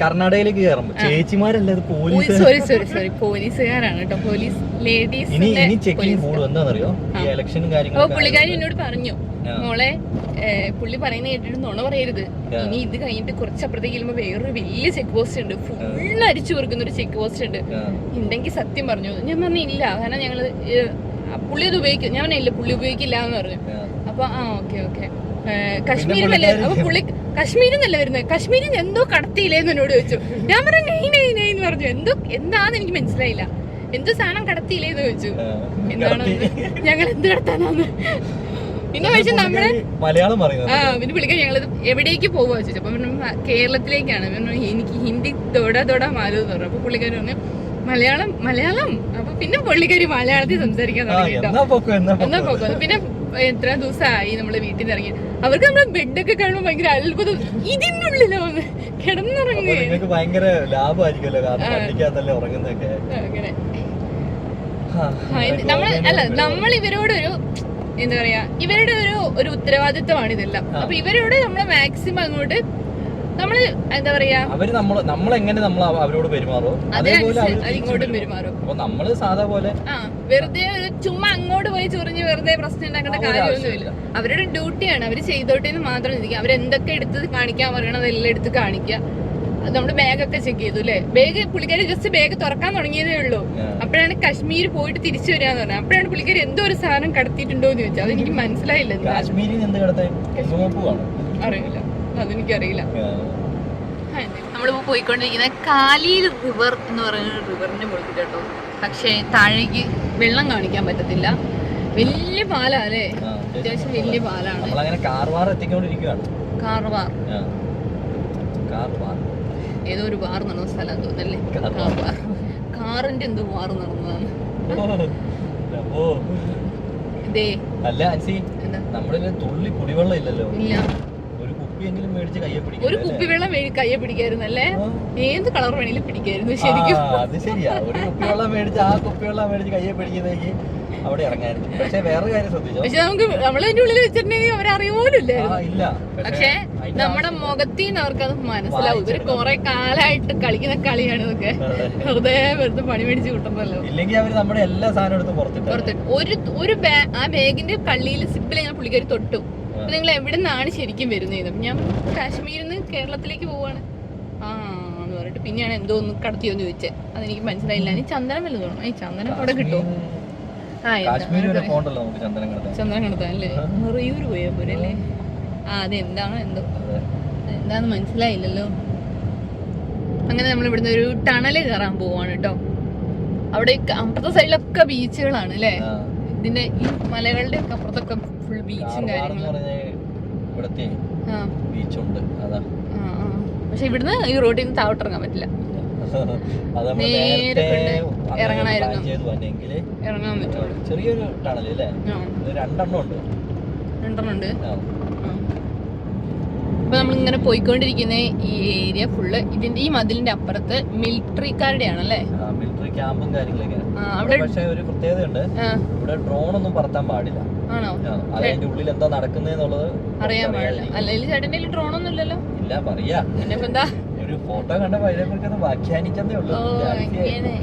കർണാടകയിലേക്ക് കയറുമ്പോ ചേച്ചിമാരല്ല ഇത് പോലീസ് സോറി സോറി സോറി പോലീസുകാരാണ് കേട്ടോ. പോലീസ് ലേഡീസ് ഇനി ഇനി ചെക്കിങ് കൂടും എന്താണെന്നറിയോ ഈ ഇലക്ഷനും പുള്ളിക്കാരി എന്നോട് പറഞ്ഞു. മോളെ പുള്ളി പറയുന്ന കേട്ടിട്ട് നുണ പറയരുത്. ഇനി ഇത് കഴിഞ്ഞിട്ട് കുറച്ചപ്പുറത്തേക്ക് ചെല്ലുമ്പോ വേറൊരു വലിയ ചെക്ക് പോസ്റ്റ് ഉണ്ട്. ഫുള്ള് അരിച്ചു കൊടുക്കുന്ന ഒരു ചെക്ക് പോസ്റ്റ് ഉണ്ട്. ഉണ്ടെങ്കിൽ സത്യം പറഞ്ഞു. ഞാൻ പറഞ്ഞില്ല. കാരണം ഞങ്ങൾ പുള്ളി അത് ഉപയോഗിക്കും. ഞാൻ പറഞ്ഞില്ല പുള്ളി ഉപയോഗിക്കില്ല എന്ന് പറഞ്ഞു. അപ്പൊ ആ ഓക്കെ ഓക്കെ. കശ്മീരിൽ അപ്പൊ പുള്ളി കാശ്മീരിൽ വരുന്നത് കാശ്മീരിൽ നിന്ന് എന്തോ കടത്തിയില്ലേന്ന് എന്നോട് ചോദിച്ചു. ഞാൻ പറഞ്ഞു നെയ് നെയ് നെയ് എന്ന് പറഞ്ഞു. എന്തോ എന്താന്ന് എനിക്ക് മനസ്സിലായില്ല. എന്തോ സാധനം കടത്തിയില്ലേന്ന് ചോദിച്ചു. ആ. എന്താണ് ഞങ്ങൾ എന്ത് കടത്താനാന്ന്? പിന്നെ ചോദിച്ചു നമ്മൾ മലയാളം ആ പിന്നെ വിളിക്കാൻ ഞങ്ങൾ എവിടേക്ക് പോവാ ചോദിച്ചു. അപ്പൊ കേരളത്തിലേക്കാണ്. പിന്നെ എനിക്ക് ഹിന്ദി തൊട തൊട മാലു എന്ന് പറഞ്ഞു. അപ്പൊ പുള്ളിക്കാരി പറഞ്ഞു മലയാളം മലയാളം. അപ്പൊ പിന്നെ പുള്ളിക്കാരി മലയാളത്തിൽ സംസാരിക്കാൻ തുടങ്ങി എന്നാ പൊക്കോ എന്നാ എന്നാ പൊക്കോ പോക്കോ. പിന്നെ എത്ര ദിവസമായി നമ്മൾ വീട്ടിൽ നിന്ന് ഇറങ്ങി അവർക്ക് നമ്മളെ ബെഡൊക്കെ കാണുമ്പോൾ ഭയങ്കര അത്ഭുതം. ഇതിനുള്ളിലോ നിങ്ങൾക്ക് ഭയങ്കര ലാഭമായിരിക്കുമല്ലോ ഉറങ്ങുന്നതൊക്കെ. അങ്ങനെ. നമ്മൾ അല്ല നമ്മൾ ഇവരോടൊരു എന്താ പറയാ ഇവരുടെ ഒരു ഒരു ഉത്തരവാദിത്തമാണ് ഇതെല്ലാം. അപ്പൊ ഇവരോട് നമ്മൾ മാക്സിമം അങ്ങോട്ട് നമ്മൾ എന്താ പറയാ? അവർ നമ്മൾ നമ്മൾ എങ്ങനെ നമ്മൾ അവരോട് പെരുമാറോ? അതേപോലെ ഇങ്ങോട്ടും പെരുമാറും. പെരുമാറും. അപ്പൊ നമ്മൾ സാധാ പോലെ ആ വെറുതെ ചുമ്മാ അങ്ങോട്ട് പോയി ചൊറിഞ്ഞ് വെറുതെ പ്രശ്നം ഉണ്ടാക്കേണ്ട കാര്യമൊന്നുമില്ല. അവരുടെ ഡ്യൂട്ടിയാണ്. അവർ ചെയ്തോട്ടെ എന്ന് മാത്രം ചിന്തിക്കുക. അവരെന്തൊക്കെ എടുത്ത് കാണിക്കാൻ പറയണത് എല്ലാം എടുത്ത് കാണിക്കുക. നമ്മുടെ ബാഗൊക്കെ ചെക്ക് ചെയ്തു അല്ലേ ബാഗ് പുള്ളിക്കാരി ജസ്റ്റ് ബാഗ് തുറക്കാൻ തുടങ്ങിയതേ ഉള്ളൂ. അപ്പോഴാണ് കാശ്മീർ പോയിട്ട് തിരിച്ചു വരാന്ന് പറഞ്ഞത്. അപ്പോഴാണ് പുള്ളിക്കാരി എന്തോ ഒരു സാധനം കടത്തിയിട്ടുണ്ടോ എന്ന് ചോദിച്ചത്. അതെനിക്ക് മനസ്സിലായില്ല അറിയില്ല. അതെനിക്കറിയില്ല നമ്മളിപ്പോ പോയിക്കൊണ്ടിരിക്കുന്ന കാലി റിവർ എന്ന് പറയുന്ന റിവറിന്റെ മുകളിൽ കേട്ടോ. പക്ഷേ താഴേക്ക് വെള്ളം കാണിക്കാൻ പറ്റത്തില്ല. വലിയ പാലാ അല്ലേ അത്യാവശ്യം വലിയ പാലാണ്. നമ്മളങ്ങനെ കാർവാർ എത്തിക്കൊണ്ടിരിക്കുകയാണ് കാർവാർ. ഏതോ ഒരു ബാർ നടന്ന സ്ഥലം തോന്നല്ലേ കാർവാർ. കാറിന്റെ എന്തോ ബാർ നടന്നതാണ്. അല്ല അൻസി നമ്മുടെ തുള്ളി കുടിവെള്ളം ഇല്ലല്ലോ. ഇല്ല. കുപ്പിയെങ്കിലും മേടിച്ച് കയ്യെ പിടിക്കും ഒരു കുപ്പി വെള്ളം കയ്യെ പിടിക്കായിരുന്നു അല്ലേ ഏത് കളർ വേണേലും പിടിക്കായിരുന്നു ശരിക്കും. അത് ശരിയാ. ഒരു കുപ്പി വെള്ളം മേടിച്ച് ആ കുപ്പി വെള്ളം മേടിച്ച് കയ്യെ പിടിക്കുന്നേക്ക് അവിടെ ഇറങ്ങായിരുന്നു. പക്ഷെ വേറെ കാര്യം ശ്രദ്ധിച്ചോ? പക്ഷെ നമുക്ക് നമ്മളതിന്റെ ഉള്ളിൽ വെച്ചിട്ടുണ്ടെങ്കിൽ ഇല്ല. പക്ഷേ നമ്മുടെ മുഖത്തിൽ നിന്ന് അവർക്ക് അത് മനസ്സിലാവും. ഇവർ കുറെ കാലായിട്ട് കളിക്കുന്ന കളിയാണ് ഇതൊക്കെ. വെറുതെ വെറുതെ പണി മേടിച്ച് കിട്ടുന്നല്ലോ ഇല്ലെങ്കിൽ അവർ നമ്മുടെ എല്ലാ സാധനവും എടുത്ത് പുറത്തിട്ട് പുറത്ത് ഒരു ഒരു ആ ബാഗിന്റെ കള്ളിയിൽ സിപ്പിൽ ഞാൻ പുള്ളിക്കാരി തൊട്ടു. അപ്പൊ നിങ്ങൾ എവിടെ നിന്നാണ് ശരിക്കും വരുന്നത്? അപ്പൊ ഞാൻ കാശ്മീരിൽ നിന്ന് കേരളത്തിലേക്ക് പോവാണ്. ആ എന്ന് പറഞ്ഞിട്ട് പിന്നെയാണ് എന്തോ ഒന്ന് കടത്തിയോന്ന് ചോദിച്ചത് അതെനിക്ക് മനസ്സിലായില്ല. ഇനി ചന്ദനം വല്ലതും തോന്നും ഈ ചന്ദനം അവിടെ കിട്ടുമോ ആ ചന്ദനം കിടത്താൻ. അല്ലേ? റിയൂർ പോയാ പോരെ അല്ലേ? ആ അതെന്താണോ എന്തോ. എന്താന്ന് മനസ്സിലായില്ലല്ലോ. അങ്ങനെ നമ്മൾ ഇവിടുന്ന് ഒരു ടണൽ കയറാൻ പോവാണ് കേട്ടോ. അവിടെ അപ്പുറത്തെ സൈഡിലൊക്കെ ബീച്ചുകളാണ് അല്ലേ. ഇതിന്റെ ഈ മലകളുടെ ഒക്കെ അപ്പുറത്തൊക്കെ ഫുൾ ബീച്ചും കാര്യങ്ങളും. ഇവിടത്തെ ബീച്ചുണ്ട് അതാ. പക്ഷെ ഇവിടുന്ന് ഈ റോഡിൽ നിന്ന് താഴോട്ടിറങ്ങാൻ പറ്റില്ല. (laughs) നേരെ ഇറങ്ങണമായിരുന്നു. ഇറങ്ങാൻ പറ്റുള്ളൂ. ചെറിയൊരു ടണൽ അല്ലേ രണ്ടെണ്ണം ഉണ്ട്. രണ്ടെണ്ണം ഉണ്ട്. അപ്പൊ നമ്മൾ ഇങ്ങനെ പോയിക്കൊണ്ടിരിക്കുന്ന ഈ ഏരിയ ഫുള്ള് ഇതിന്റെ ഈ മതിലിന്റെ അപ്പുറത്ത് മിലിറ്ററിക്കാരുടെ അല്ലേ ആ, മിലിറ്ററി ക്യാമ്പും കാര്യങ്ങളൊക്കെ. പക്ഷെ ഒരു പ്രത്യേകതയുണ്ട്. ഇവിടെ ഡ്രോൺ ഒന്നും പറത്താൻ പാടില്ല. അതിന്റെ ഉള്ളിൽ എന്താ നടക്കുന്നത് അറിയാൻ പാടില്ല. അല്ലെങ്കിൽ ചേട്ടന്റെ ഡ്രോൺ ഒന്നും ഇല്ലല്ലോ? ഇല്ല പറയാ. ഒരു ഫോട്ടോ കണ്ടപ്പോ അതിനെക്കുറിച്ച് വ്യാഖ്യാനിക്കുന്നേ വ്യാഖ്യാനിച്ചതേ ഉള്ളൂ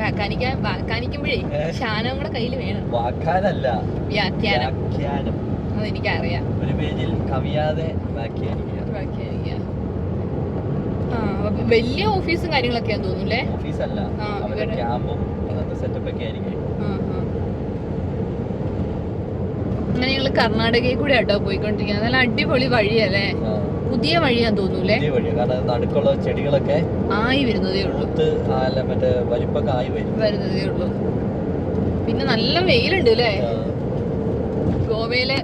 വ്യാഖ്യാനിക്കാൻ വ്യാഖ്യാനിക്കുമ്പോഴേ. ശാനം കൂടെ കയ്യിൽ വേണം. വാക്കാനല്ല. വ്യാഖ്യാനം. വ്യാഖ്യാനം. അതെനിക്കറിയാം. ഒരു പേജിൽ കവിയാതെ വ്യാഖ്യാനിക്കുക. വലിയ ഓഫീസും കാര്യങ്ങളൊക്കെയാന്ന് തോന്നുന്നല്ലേ ഓഫീസല്ല. അവരുടെ ക്യാമ്പും അങ്ങനത്തെ സെറ്റപ്പ് ഒക്കെ ആയിരിക്കും. അങ്ങനെ ഞങ്ങൾ കർണാടകയിൽ കൂടെ കേട്ടോ പോയിക്കൊണ്ടിരിക്കുന്നത്. നല്ല അടിപൊളി വഴിയല്ലേ? പുതിയ വഴിയാന്ന് തോന്നൂലേ കാരണം നടുക്കുള്ള ചെടികളൊക്കെ ആയി വരുന്നതേ ഉള്ളൂ. മറ്റേ വലിപ്പൊക്കെ ആയി വരുന്നതേ ഉള്ളൂ. പിന്നെ നല്ല വെയിലുണ്ട് അല്ലേ? ഗോവയിലെ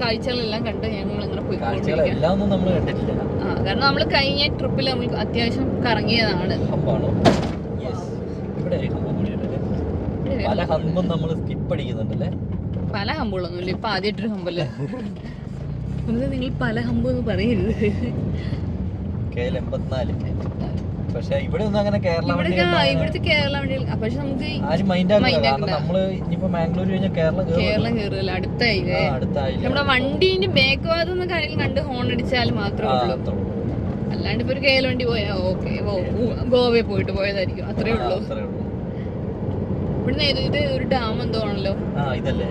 കാഴ്ചകളെല്ലാം കണ്ട് ഞങ്ങൾ ഇങ്ങനെ പോയി കാഴ്ചകളെല്ലാം നമ്മൾ കണ്ടിട്ടില്ല. ആ. കാരണം നമ്മൾ കഴിഞ്ഞ ട്രിപ്പിൽ നമ്മൾ അത്യാവശ്യം കറങ്ങിയതാണ്. പല ഹമ്പും നമ്മൾ സ്കിപ്പ് അടിക്കുന്നുണ്ടല്ലേ? പല ഹമ്പുകളൊന്നുമില്ല ഇപ്പൊ ആദ്യമായിട്ടൊരു ഹമ്പല്ലേ നിങ്ങൾ പല ഹമ്പ് എന്ന് പറയരുത്. കെ എൽ എൺപത്തിനാല്. പക്ഷെ ഇവിടെ ഒന്നും അങ്ങനെ കേരള വണ്ടി ഇവിടുത്തെ കണ്ടാ കേരള വണ്ടികൾ പക്ഷെ നമുക്ക് ആരും മൈൻഡ് ആക്കില്ല. കാരണം നമ്മൾ ഇനിയിപ്പോ മാംഗ്ലൂർ കഴിഞ്ഞാൽ കേരളം അടുത്തായില്ലേ നമ്മുടെ വണ്ടീന്റെ ബാക്ക് ഭാഗത്ത് നിന്ന് കാര്യം കണ്ട് ഹോൺ അടിച്ചാൽ മാത്രമേ ഉള്ളൂ. അല്ലാണ്ട് ഇപ്പൊ ഒരു കേരള വണ്ടി പോയാ ഓക്കെ ഗോവയിൽ പോയിട്ട് പോയതായിരിക്കും. അത്രേ ഉള്ളൂ. ഇവിടുന്ന് ഇത് ഒരു ഡാം എന്തോ ആണല്ലോ. ഇതല്ലേ.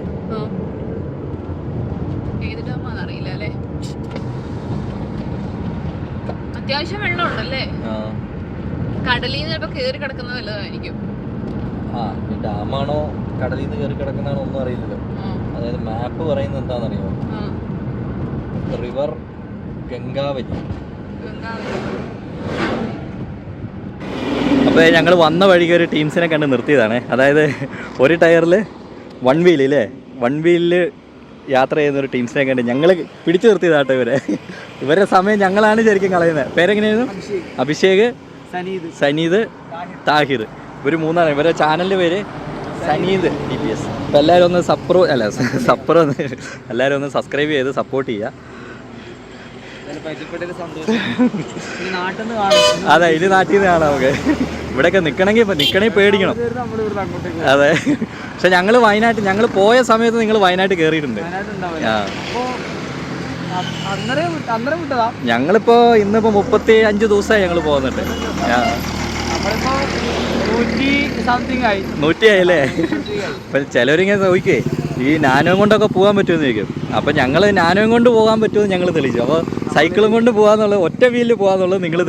ഏത് ഡാമാന്ന് അറിയില്ല അല്ലേ? അത്യാവശ്യം വെള്ളമുണ്ടല്ലേ? കടലിൽ നിന്ന് ചിലപ്പോ കേറി വല്ലതായിരിക്കും. ആ ഡാമാണോ കടലിൽ നിന്ന് കയറി കിടക്കുന്നതാണോ ഒന്നും അറിയില്ലല്ലോ. അതായത് മാപ്പ് പറയുന്നത് എന്താണെന്നറിയോ? റിവർ ഗംഗാവലി. ഗംഗാവലി. അപ്പോൾ ഞങ്ങൾ വന്ന വഴിക്ക് ഒരു ടീംസിനെ കണ്ട് നിർത്തിയതാണ്. അതായത് ഒരു ടയറിൽ വൺ വീൽ അല്ലേ വൺ വീലിൽ യാത്ര ചെയ്യുന്ന ഒരു ടീംസിനെ കണ്ട് ഞങ്ങൾ പിടിച്ചു നിർത്തിയതാട്ടോ ഇവരെ. ഇവരുടെ സമയം ഞങ്ങളാണ് ശരിക്കും കളയുന്നത്. പേരെങ്ങനെയായിരുന്നു? അഭിഷേക്. സനീത് താഹിർ. ഇവർ മൂന്നാണ്. ഇവരുടെ ചാനലിന്റെ പേര് സനീദ് ടി പി എസ്. അപ്പോൾ എല്ലാവരും ഒന്ന് സപ്രോ അല്ല സപ്രോ ഒന്ന് എല്ലാവരും ഒന്ന് സബ്സ്ക്രൈബ് ചെയ്ത് സപ്പോർട്ട് ചെയ്യുക. അതെ ഇനി നാട്ടിൽ നിന്ന് കാണാം നമുക്ക്. ഇവിടെയൊക്കെ നിൽക്കണമെങ്കിൽ നിൽക്കണമെങ്കിൽ പേടിക്കണം. അതെ. പക്ഷെ ഞങ്ങൾ വയനാട്ടിൽ ഞങ്ങൾ പോയ സമയത്ത് നിങ്ങൾ വയനാട്ടിൽ കയറിയിട്ടുണ്ട് ആ. ഞങ്ങളിപ്പോ ഇന്നിപ്പോ മുപ്പത്തി അഞ്ച് ദിവസമായി ഞങ്ങൾ പോകുന്നുണ്ട് നൂറ്റി ആയില്ലേ. അപ്പൊ ചിലവരിങ്ങനെ ചോദിക്കേ ഈ നാനോയും കൊണ്ടൊക്കെ പോകാൻ പറ്റുമെന്ന് ചോദിക്കും. അപ്പൊ ഞങ്ങൾ നാനോയും കൊണ്ട് പോകാൻ പറ്റുമെന്ന് ഞങ്ങൾ തെളിയിച്ചു. അപ്പോൾ സൈക്കിളും കൊണ്ട് പോകാന്നുള്ളത് ഒറ്റ വീലിൽ പോകാന്നുള്ളത് നിങ്ങൾ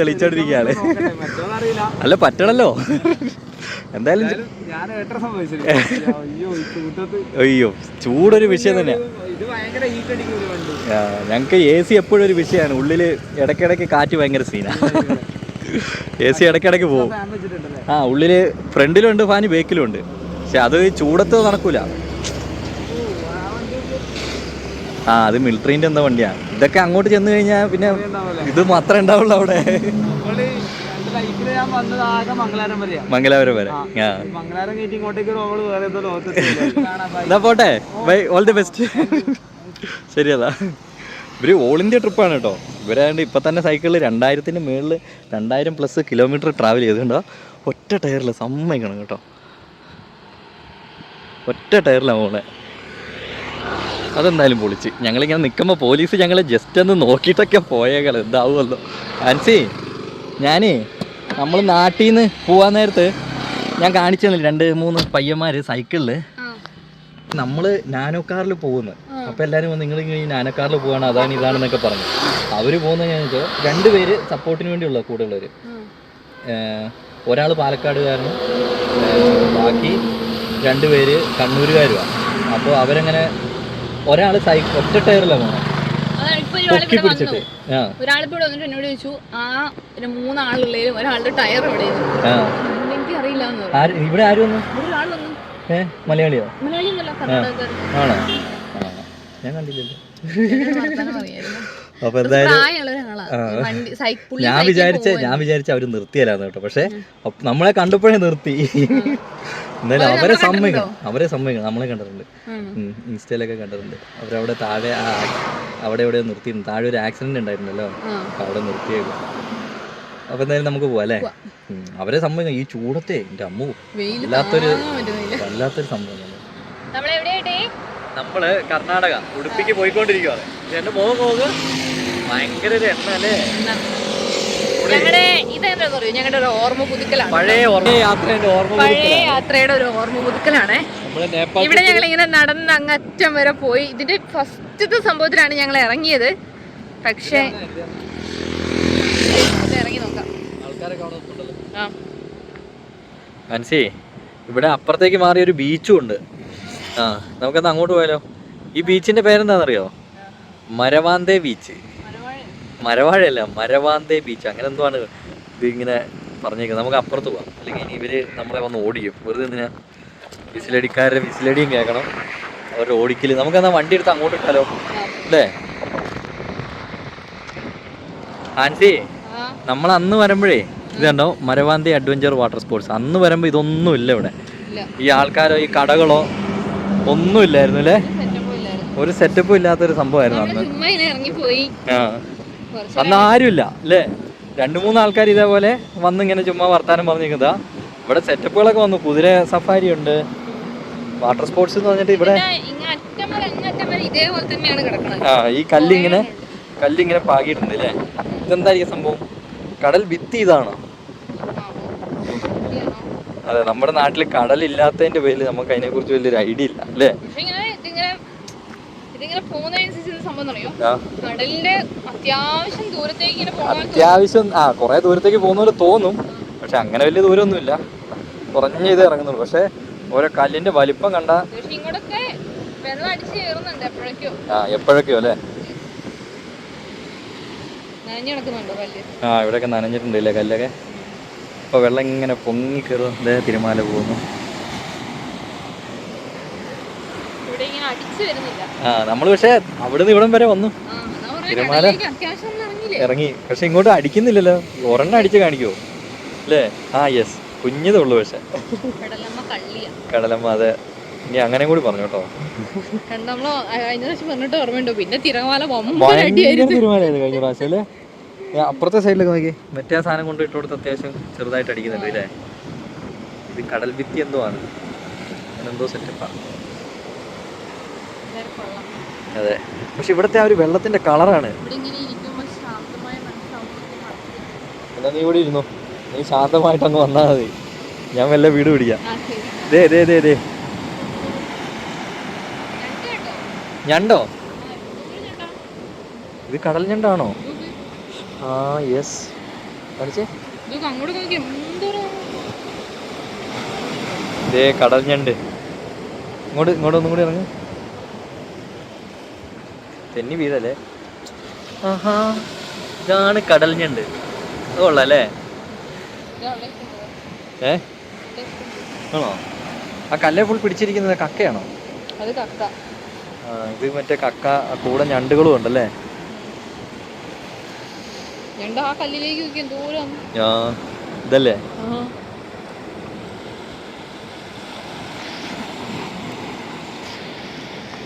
അറിയില്ല. അല്ല പറ്റണല്ലോ. എന്തായാലും അയ്യോ ചൂടൊരു വിഷയം തന്നെ. ഇത് ഭയങ്കര ഹീറ്റ് അടിക്കും ഒരു വണ്ടി. ഞങ്ങൾക്ക് എ സി എപ്പോഴും ഒരു വിഷയമാണ്. ഉള്ളിൽ ഇടയ്ക്കിടയ്ക്ക് കാറ്റ് ഭയങ്കര സീനാ എ സി ഇടയ്ക്കിടയ്ക്ക് പോകും. ഫാൻ ആ ഉള്ളിൽ ഫ്രണ്ടിലുണ്ട് ഫാന് ബേക്കിലുണ്ട്. പക്ഷെ അത് ചൂടത്ത് നടക്കൂല. ആ അത് മിലിറ്ററിന്റെ എന്താ വണ്ടിയാണ് ഇതൊക്കെ അങ്ങോട്ട് ചെന്ന് കഴിഞ്ഞാൽ പിന്നെ ഇത് മാത്രമേ ഉണ്ടാവുള്ളൂ അവിടെ. ഞാൻ വന്നത് ആകെ മംഗലാരം മംഗലാപുരം വരെ. ആ, മംഗലാരം ഇങ്ങോട്ടേക്ക് വേറെ ഏതോ. (laughs) എന്നാ പോട്ടെ. ബൈ ഓൾ ദി ബെസ്റ്റ് ശരിയതാ ഇവർ ഓൾ ഇന്ത്യ ട്രിപ്പാണ് കേട്ടോ. ഇവരാണ്ട് ഇപ്പം തന്നെ സൈക്കിളിൽ രണ്ടായിരത്തിന് മുകളിൽ രണ്ടായിരം പ്ലസ് കിലോമീറ്റർ ട്രാവൽ ചെയ്തിട്ടുണ്ടോ? ഒറ്റ ടയറിൽ സമ്മതിക്കണം കേട്ടോ. ഒറ്റ ടയറിലാണ് പോണെ അതെന്തായാലും പൊളിച്ച്. ഞങ്ങളിങ്ങനെ നിൽക്കുമ്പോൾ പോലീസ് ഞങ്ങളെ ജസ്റ്റ് ഒന്ന് നോക്കിയിട്ടൊക്കെ പോയേക്കാളും എന്താവുമല്ലോ. ആൻസി ഞാനേ നമ്മൾ നാട്ടിൽ നിന്ന് പോവാൻ നേരത്ത് ഞാൻ കാണിച്ചു തന്നില്ല രണ്ട് മൂന്ന് പയ്യന്മാര് സൈക്കിളിൽ നമ്മൾ നാനോ കാറിൽ പോകുന്നു. അപ്പൊ എല്ലാരും വന്ന് നിങ്ങൾ ഈ നാനോ കാറിൽ പോവാണ് അതാണ് ഇതാണെന്നൊക്കെ പറഞ്ഞു. അവർ പോകുന്നത് ഞാൻ വെച്ചാൽ രണ്ടുപേര് സപ്പോർട്ടിന് വേണ്ടിയുള്ള കൂടെയുള്ളവര് ഉള്ളവര്. ഒരാൾ പാലക്കാടുകാരനും ബാക്കി രണ്ടുപേര് കണ്ണൂരുകാരുമാണ് അപ്പോൾ അവരങ്ങനെ ഒരാൾ സൈക്കിൾ ഒറ്റ ടയറിലാണ് പൊക്കി പിടിച്ചിട്ട്. ആ. ഒരാളിപ്പോ ഇവിടെ വന്നിട്ട് എന്നോട് ചോദിച്ചു ആ മൂന്നാളുള്ളതിൽ ഒരാളുടെ ടയർ ഇവിടെ എനിക്ക് അറിയില്ല ആര് ഇവിടെ ആരും വന്നു? ഏ മലയാളിയോ? മലയാളി എന്നല്ല കർണാടകക്കാരൻ ആണോ? ആ ഞാൻ കണ്ടില്ലല്ലോ. വർത്താനം പറയായിരുന്നു. അപ്പൊ എന്തായാലും പ്രായമുള്ള ഒരാളാ. ഈ വണ്ടി സൈക്കിൾ പുള്ളി ഞാൻ വിചാരിച്ച ഞാൻ വിചാരിച്ച അവർ നിർത്തിയല്ലാന്ന് കേട്ടോ. പക്ഷെ നമ്മളെ കണ്ടപ്പോഴേ നിർത്തി. എന്തായാലും അവരെ സമ്മതിക്കണം. അവരെ സമ്മതിക്കണം. നമ്മളെ കണ്ടിട്ടുണ്ട്. ഇൻസ്റ്റയിലൊക്കെ കണ്ടിട്ടുണ്ട്. അവരവിടെ താഴെ ആ അവിടെ ഇവിടെ നിർത്തിയിരുന്നു താഴെ ഒരു ആക്സിഡന്റ് ഉണ്ടായിരുന്നല്ലോ. അവിടെ നിർത്തിയേക്കും. അപ്പൊ എന്തായാലും നമുക്ക് പോവാം അല്ലേ? ഉം, അവരെ സമ്മതിക്കണം. ഈ ചൂടത്തെ എന്റെ അമ്മു. വല്ലാത്തൊരു വല്ലാത്തൊരു സംഭവം നമ്മൾ കർണാടക. ഉടുപ്പിക്ക് പോയിക്കൊണ്ടിരിക്കുവാണ് എന്റെ മോഹം മോഹം ഭയങ്കര ഒരു എണ്ണ അല്ലേ? ഞങ്ങളുടെ ഇതെന്താ പറയൂ ഞങ്ങളുടെ ഒരു ഓർമ്മ പുതുക്കലാണ് പഴയ ഓർമ്മ. യാത്രേന്റെ ഓർമ്മ പഴയ യാത്രയുടെ ഒരു ഓർമ്മ പുതുക്കലാണേ. ഇവിടെ ഞങ്ങൾ ഇങ്ങനെ നടന്ന് അങ്ങറ്റം വരെ പോയി. ഇതിന്റെ ഫസ്റ്റത്തെ സംഭവത്തിലാണ് ഞങ്ങൾ ഇറങ്ങിയത്. പക്ഷേ ഇറങ്ങി നോക്കാം. ആ. മനസ്സി ഇവിടെ അപ്പുറത്തേക്ക് മാറിയ ഒരു ബീച്ചും ഉണ്ട്. ആ നമുക്കത് അങ്ങോട്ട് പോയാലോ? ഈ ബീച്ചിന്റെ പേരെന്താണെന്നറിയോ മരവാന്തേ ബീച്ച്. മരവാഴയല്ല മരവാന്തേ ബീച്ച് അങ്ങനെ എന്തോ ആണ് ഇത് ഇങ്ങനെ പറഞ്ഞേക്കുന്നത്? നമുക്ക് അപ്പുറത്ത് പോവാം. അല്ലെങ്കിൽ ഇനി ഇവർ നമ്മളെ വന്ന് ഓടിക്കും. വെറുതെ എന്തിനാ? വിസിലടിക്കാരുടെ വിസിലടിയും കേൾക്കണം. അവരുടെ ഓടിക്കൽ. നമുക്കെന്നാ വണ്ടി എടുത്ത് അങ്ങോട്ട് ഇട്ടാലോ? അല്ലേ? ആൻസി നമ്മൾ അന്ന് വരുമ്പോഴേ ഇത് കണ്ടോ? Maravanthe adventure water sports. അന്ന് വരുമ്പോൾ ഇതൊന്നും ഇല്ല ഇവിടെ. ഈ ആൾക്കാരോ ഈ കടകളോ ഒന്നും ഇല്ലായിരുന്നു അല്ലേ? ഒരു സെറ്റപ്പും ഇല്ലാത്തൊരു സംഭവമായിരുന്നു അന്ന്. ആ. അന്ന് ആരുമില്ല അല്ലേ? രണ്ട് മൂന്ന് ആൾക്കാർ ഇതേപോലെ വന്ന് ഇങ്ങനെ ചുമ്മാ വർത്താനം പറഞ്ഞിരിക്കുന്നതാ. ഇവിടെ സെറ്റപ്പുകളൊക്കെ വന്നു കുതിര സഫാരി ഉണ്ട്. വാട്ടർ സ്പോർട്സ് എന്ന് പറഞ്ഞിട്ട് ഇവിടെ ആ ഈ കല്ലിങ്ങനെ കല്ലിങ്ങനെ പാകിയിട്ടുണ്ട് അല്ലേ? ഇതെന്തായിരിക്കും സംഭവം? കടൽ ഭിത്തി ഇതാണോ? അതെ നമ്മുടെ നാട്ടിൽ കടലില്ലാത്തതിന്റെ പേരിൽ നമുക്ക് അതിനെ കുറിച്ച് വലിയൊരു ഐഡിയ ഇല്ല അല്ലേ? ഇതിങ്ങനെ സംഭവം അറിയോ കടലിന്റെ അത്യാവശ്യം ദൂരത്തേക്ക് ഇങ്ങനെ പോകാൻ അത്യാവശ്യം ആ കുറെ ദൂരത്തേക്ക് പോകുന്ന പോലെ തോന്നും. പക്ഷെ അങ്ങനെ വലിയ ദൂരമൊന്നുമില്ല. കുറഞ്ഞ ഇത് ഇറങ്ങുന്നുള്ളൂ. പക്ഷെ ഓരോ കല്ലിന്റെ വലിപ്പം കണ്ട ഇങ്ങോട്ടൊക്കെ വെള്ളം അടിച്ച് കയറുന്നുണ്ട് എപ്പോഴേക്കോ ആ എപ്പോഴൊക്കെയോ അല്ലേ? ആ ഇവിടെയൊക്കെ നനഞ്ഞിട്ടുണ്ട് അല്ലേ കല്ലൊക്കെ? അപ്പൊ വെള്ളം ഇങ്ങനെ പൊങ്ങി കയറും. തിരുമാല പോകുന്നു ഇവിടെ ഇങ്ങനെ അടിച്ചു വരുന്നില്ല ആ നമ്മൾ പക്ഷെ അവിടുന്ന് ഇവിടം വരെ വന്നു. തിരുമാല ഇറങ്ങി. പക്ഷെ ഇങ്ങോട്ട് അടിക്കുന്നില്ലല്ലോ. ഒരെണ്ണം അടിച്ച് കാണിക്കോ അല്ലേ? ആ യെസ് കുഞ്ഞതേ ഉള്ളു പക്ഷെ. കടലമ്മ അതെ. ഇനി അങ്ങനെ കൂടി പറഞ്ഞു കേട്ടോ. നമ്മൾ കഴിഞ്ഞ പ്രാവശ്യം പറഞ്ഞിട്ട് ഓർമ്മയുണ്ടോ? പിന്നെ തിരമാല കഴിഞ്ഞ പ്രാവശ്യം അല്ലേ? അപ്പുറത്തെ സൈഡിലൊക്കെ നോക്കി. മറ്റേ സാധനം കൊണ്ട് ഇട്ട് കൊടുത്ത് അത്യാവശ്യം ചെറുതായിട്ട് അടിക്കുന്നുണ്ട് അല്ലേ ഇത് കടൽ ഭിത്തി എന്തോ ആണ്. എന്തോ സെറ്റപ്പാണ്. അതെ. പക്ഷെ ഇവിടുത്തെ ആ ഒരു വെള്ളത്തിന്റെ കളറാണ്. ഇവിടെ ഇങ്ങനെ ഇരിക്കുമ്പോൾ ശാന്തമായ മനസ്സാവും എന്നാ നീ ഇവിടെ ഇരുന്നു? നീ ശാന്തമായിട്ട് അങ്ങ് വന്നാൽ മതി. ഞാൻ വല്ല വീട് പിടിക്കാം. ദേ ദേ ദേ ദേ. ഞണ്ട്. ഇത് കടൽ ഞണ്ടാണോ? ആ യെസ് കാണിച്ചേ ദേ കടൽ ഞണ്ട്. ഇങ്ങോട്ട് ഇങ്ങോട്ട് ഒന്നും കൂടി ഇറങ്ങ്. തെന്നി വീഴല്ലേ? ആഹാ ഇതാണ് കടൽ ഞണ്ട് അത് ഏ? ആണോ? ആ കല്ലേ ഫുൾ പിടിച്ചിരിക്കുന്നത് കക്കയാണോ? അത് കക്ക. ഇത് മറ്റേ കക്ക കൂടെ ഞണ്ടുകളും ഉണ്ടല്ലേ? ഞണ്ട് ആ കല്ലിലേക്ക് നോക്കി എന്തോരം. ആ ഇതല്ലേ ആ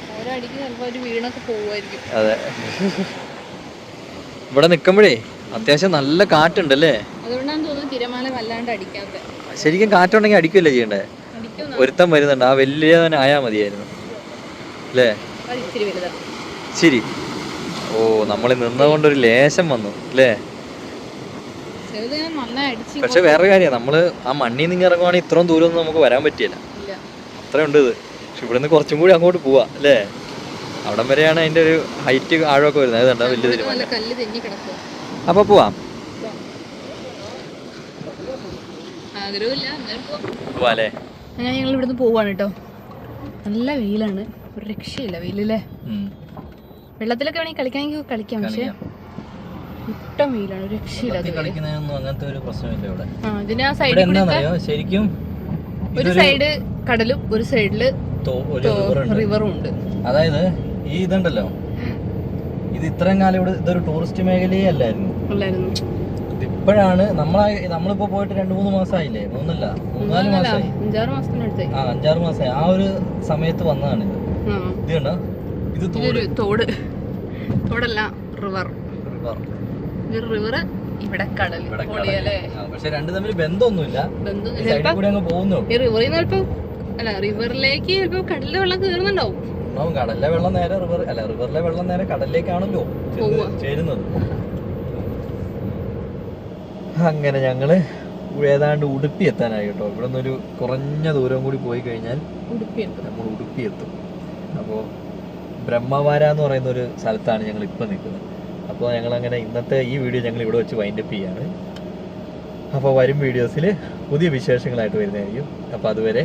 ഓരോ അടിക്ക് ചിലപ്പോ ഒരു വീണൊക്കെ പോവുമായിരിക്കും അതെ. ഇവിടെ നിക്കുമ്പോഴേ അത്യാവശ്യം നല്ല വല്ലാണ്ട് അടിക്കാത്ത. ശരിക്കും കാറ്റുണ്ടെങ്കിൽ അടിക്കുമല്ലേ ചെയ്യണ്ടേ? ഒരുത്തം വരുന്നുണ്ട്. ആ വലിയ ആയാ മതിയായിരുന്നു. അല്ലേ? ശരി. ഓ നമ്മൾ നിന്നതുകൊണ്ട് ഒരു ലേശം വന്നു അല്ലേ? പക്ഷെ വേറെ കാര്യം നമ്മൾ ആ മണ്ണിൽ നിന്ന് ഇറങ്ങുവാണെങ്കിൽ ഇത്രയും ദൂരം ഒന്നും നമുക്ക് വരാൻ പറ്റിയല്ല. അത്രയുണ്ട് ഇത്. പക്ഷെ ഇവിടുന്ന് കുറച്ചും കൂടി അങ്ങോട്ട് പോവാ അല്ലേ? അവിടം വരെയാണ് അതിന്റെ ഒരു ഹൈറ്റ് ആഴമൊക്കെ വരുന്നത്. അത് കണ്ടോ വലിയ തീരുമാനം. അപ്പൊ പോവാം. ആഗ്രഹമില്ല എന്നാലും പോവാം. പോവാ അല്ലേ അങ്ങനെ ഞങ്ങൾ ഇവിടുന്ന് പോവാണ് കേട്ടോ നല്ല വെയിലാണ്. ഒരു രക്ഷയില്ല വെയിലല്ലേ? വെള്ളത്തിലൊക്കെ വേണമെങ്കിൽ കളിക്കാമെങ്കിൽ കളിക്കാം പക്ഷെ കളിക്കാം. ഇഷ്ടം വെയിലാണ്. ഒരു രക്ഷയില്ല അങ്ങനത്തെ ഒരു പ്രശ്നമില്ല ഇവിടെ. ആ ഇതിന് ആ സൈഡിൽ ശരിക്കും ഒരു സൈഡ് കടലും ഒരു സൈഡിൽ തോ- ഒരു റിവറും ഉണ്ട്. അതായത് ഈ ഇതുണ്ടല്ലോ. ഇത് ഇത്രയും കാലം ഇവിടെ ഇതൊരു ടൂറിസ്റ്റ് മേഖലയേ അല്ലായിരുന്നു. ഇപ്പോഴാണ് നമ്മളാ നമ്മളിപ്പോ പോയിട്ട് രണ്ടു മൂന്ന് മാസമായില്ലേ മൂന്നല്ല മൂന്നാൽ മാസമായി ആ അഞ്ചാറ് മാസമായി ആ ഒരു സമയത്ത് വന്നതാണ് ഇത്. ഇത് കണ്ടോ? ഇത് തോട്. തോട്. തോടല്ല റിവർ. റിവർ. റിവർ ഇവിടെ കടൽ പക്ഷെ രണ്ടു തമ്മിൽ ബന്ധമൊന്നുമില്ല. ബന്ധം ഈ റിവറിൽ നിന്ന് ചിലപ്പോ അല്ല റിവറിലേക്ക് ചിലപ്പോ കടലിൽ വെള്ളം കയറുന്നുണ്ടാവും. ഉണ്ടാവും കടലിലെ വെള്ളം നേരെ റിവർ അല്ല റിവറിലെ വെള്ളം നേരെ കടലിലേക്കാണല്ലോ. ചേരുന്നത്. അങ്ങനെ ഞങ്ങൾ ഏതാണ്ട് ഉടുപ്പി എത്താനായി കേട്ടോ ഇവിടെ നിന്നൊരു കുറഞ്ഞ ദൂരം കൂടി പോയി കഴിഞ്ഞാൽ നമ്മൾ ഉടുപ്പി എത്തും അപ്പോൾ ബ്രഹ്മവാര എന്ന് പറയുന്ന ഒരു സ്ഥലത്താണ് ഞങ്ങൾ ഇപ്പം നിൽക്കുന്നത്. അപ്പോൾ ഞങ്ങൾ അങ്ങനെ ഇന്നത്തെ ഈ വീഡിയോ ഞങ്ങൾ ഇവിടെ വെച്ച് വൈൻഡപ്പ് ചെയ്യാണ്. അപ്പോൾ വരും വീഡിയോസിൽ പുതിയ വിശേഷങ്ങളായിട്ട് വരുന്നതായിരിക്കും. അപ്പോൾ അതുവരെ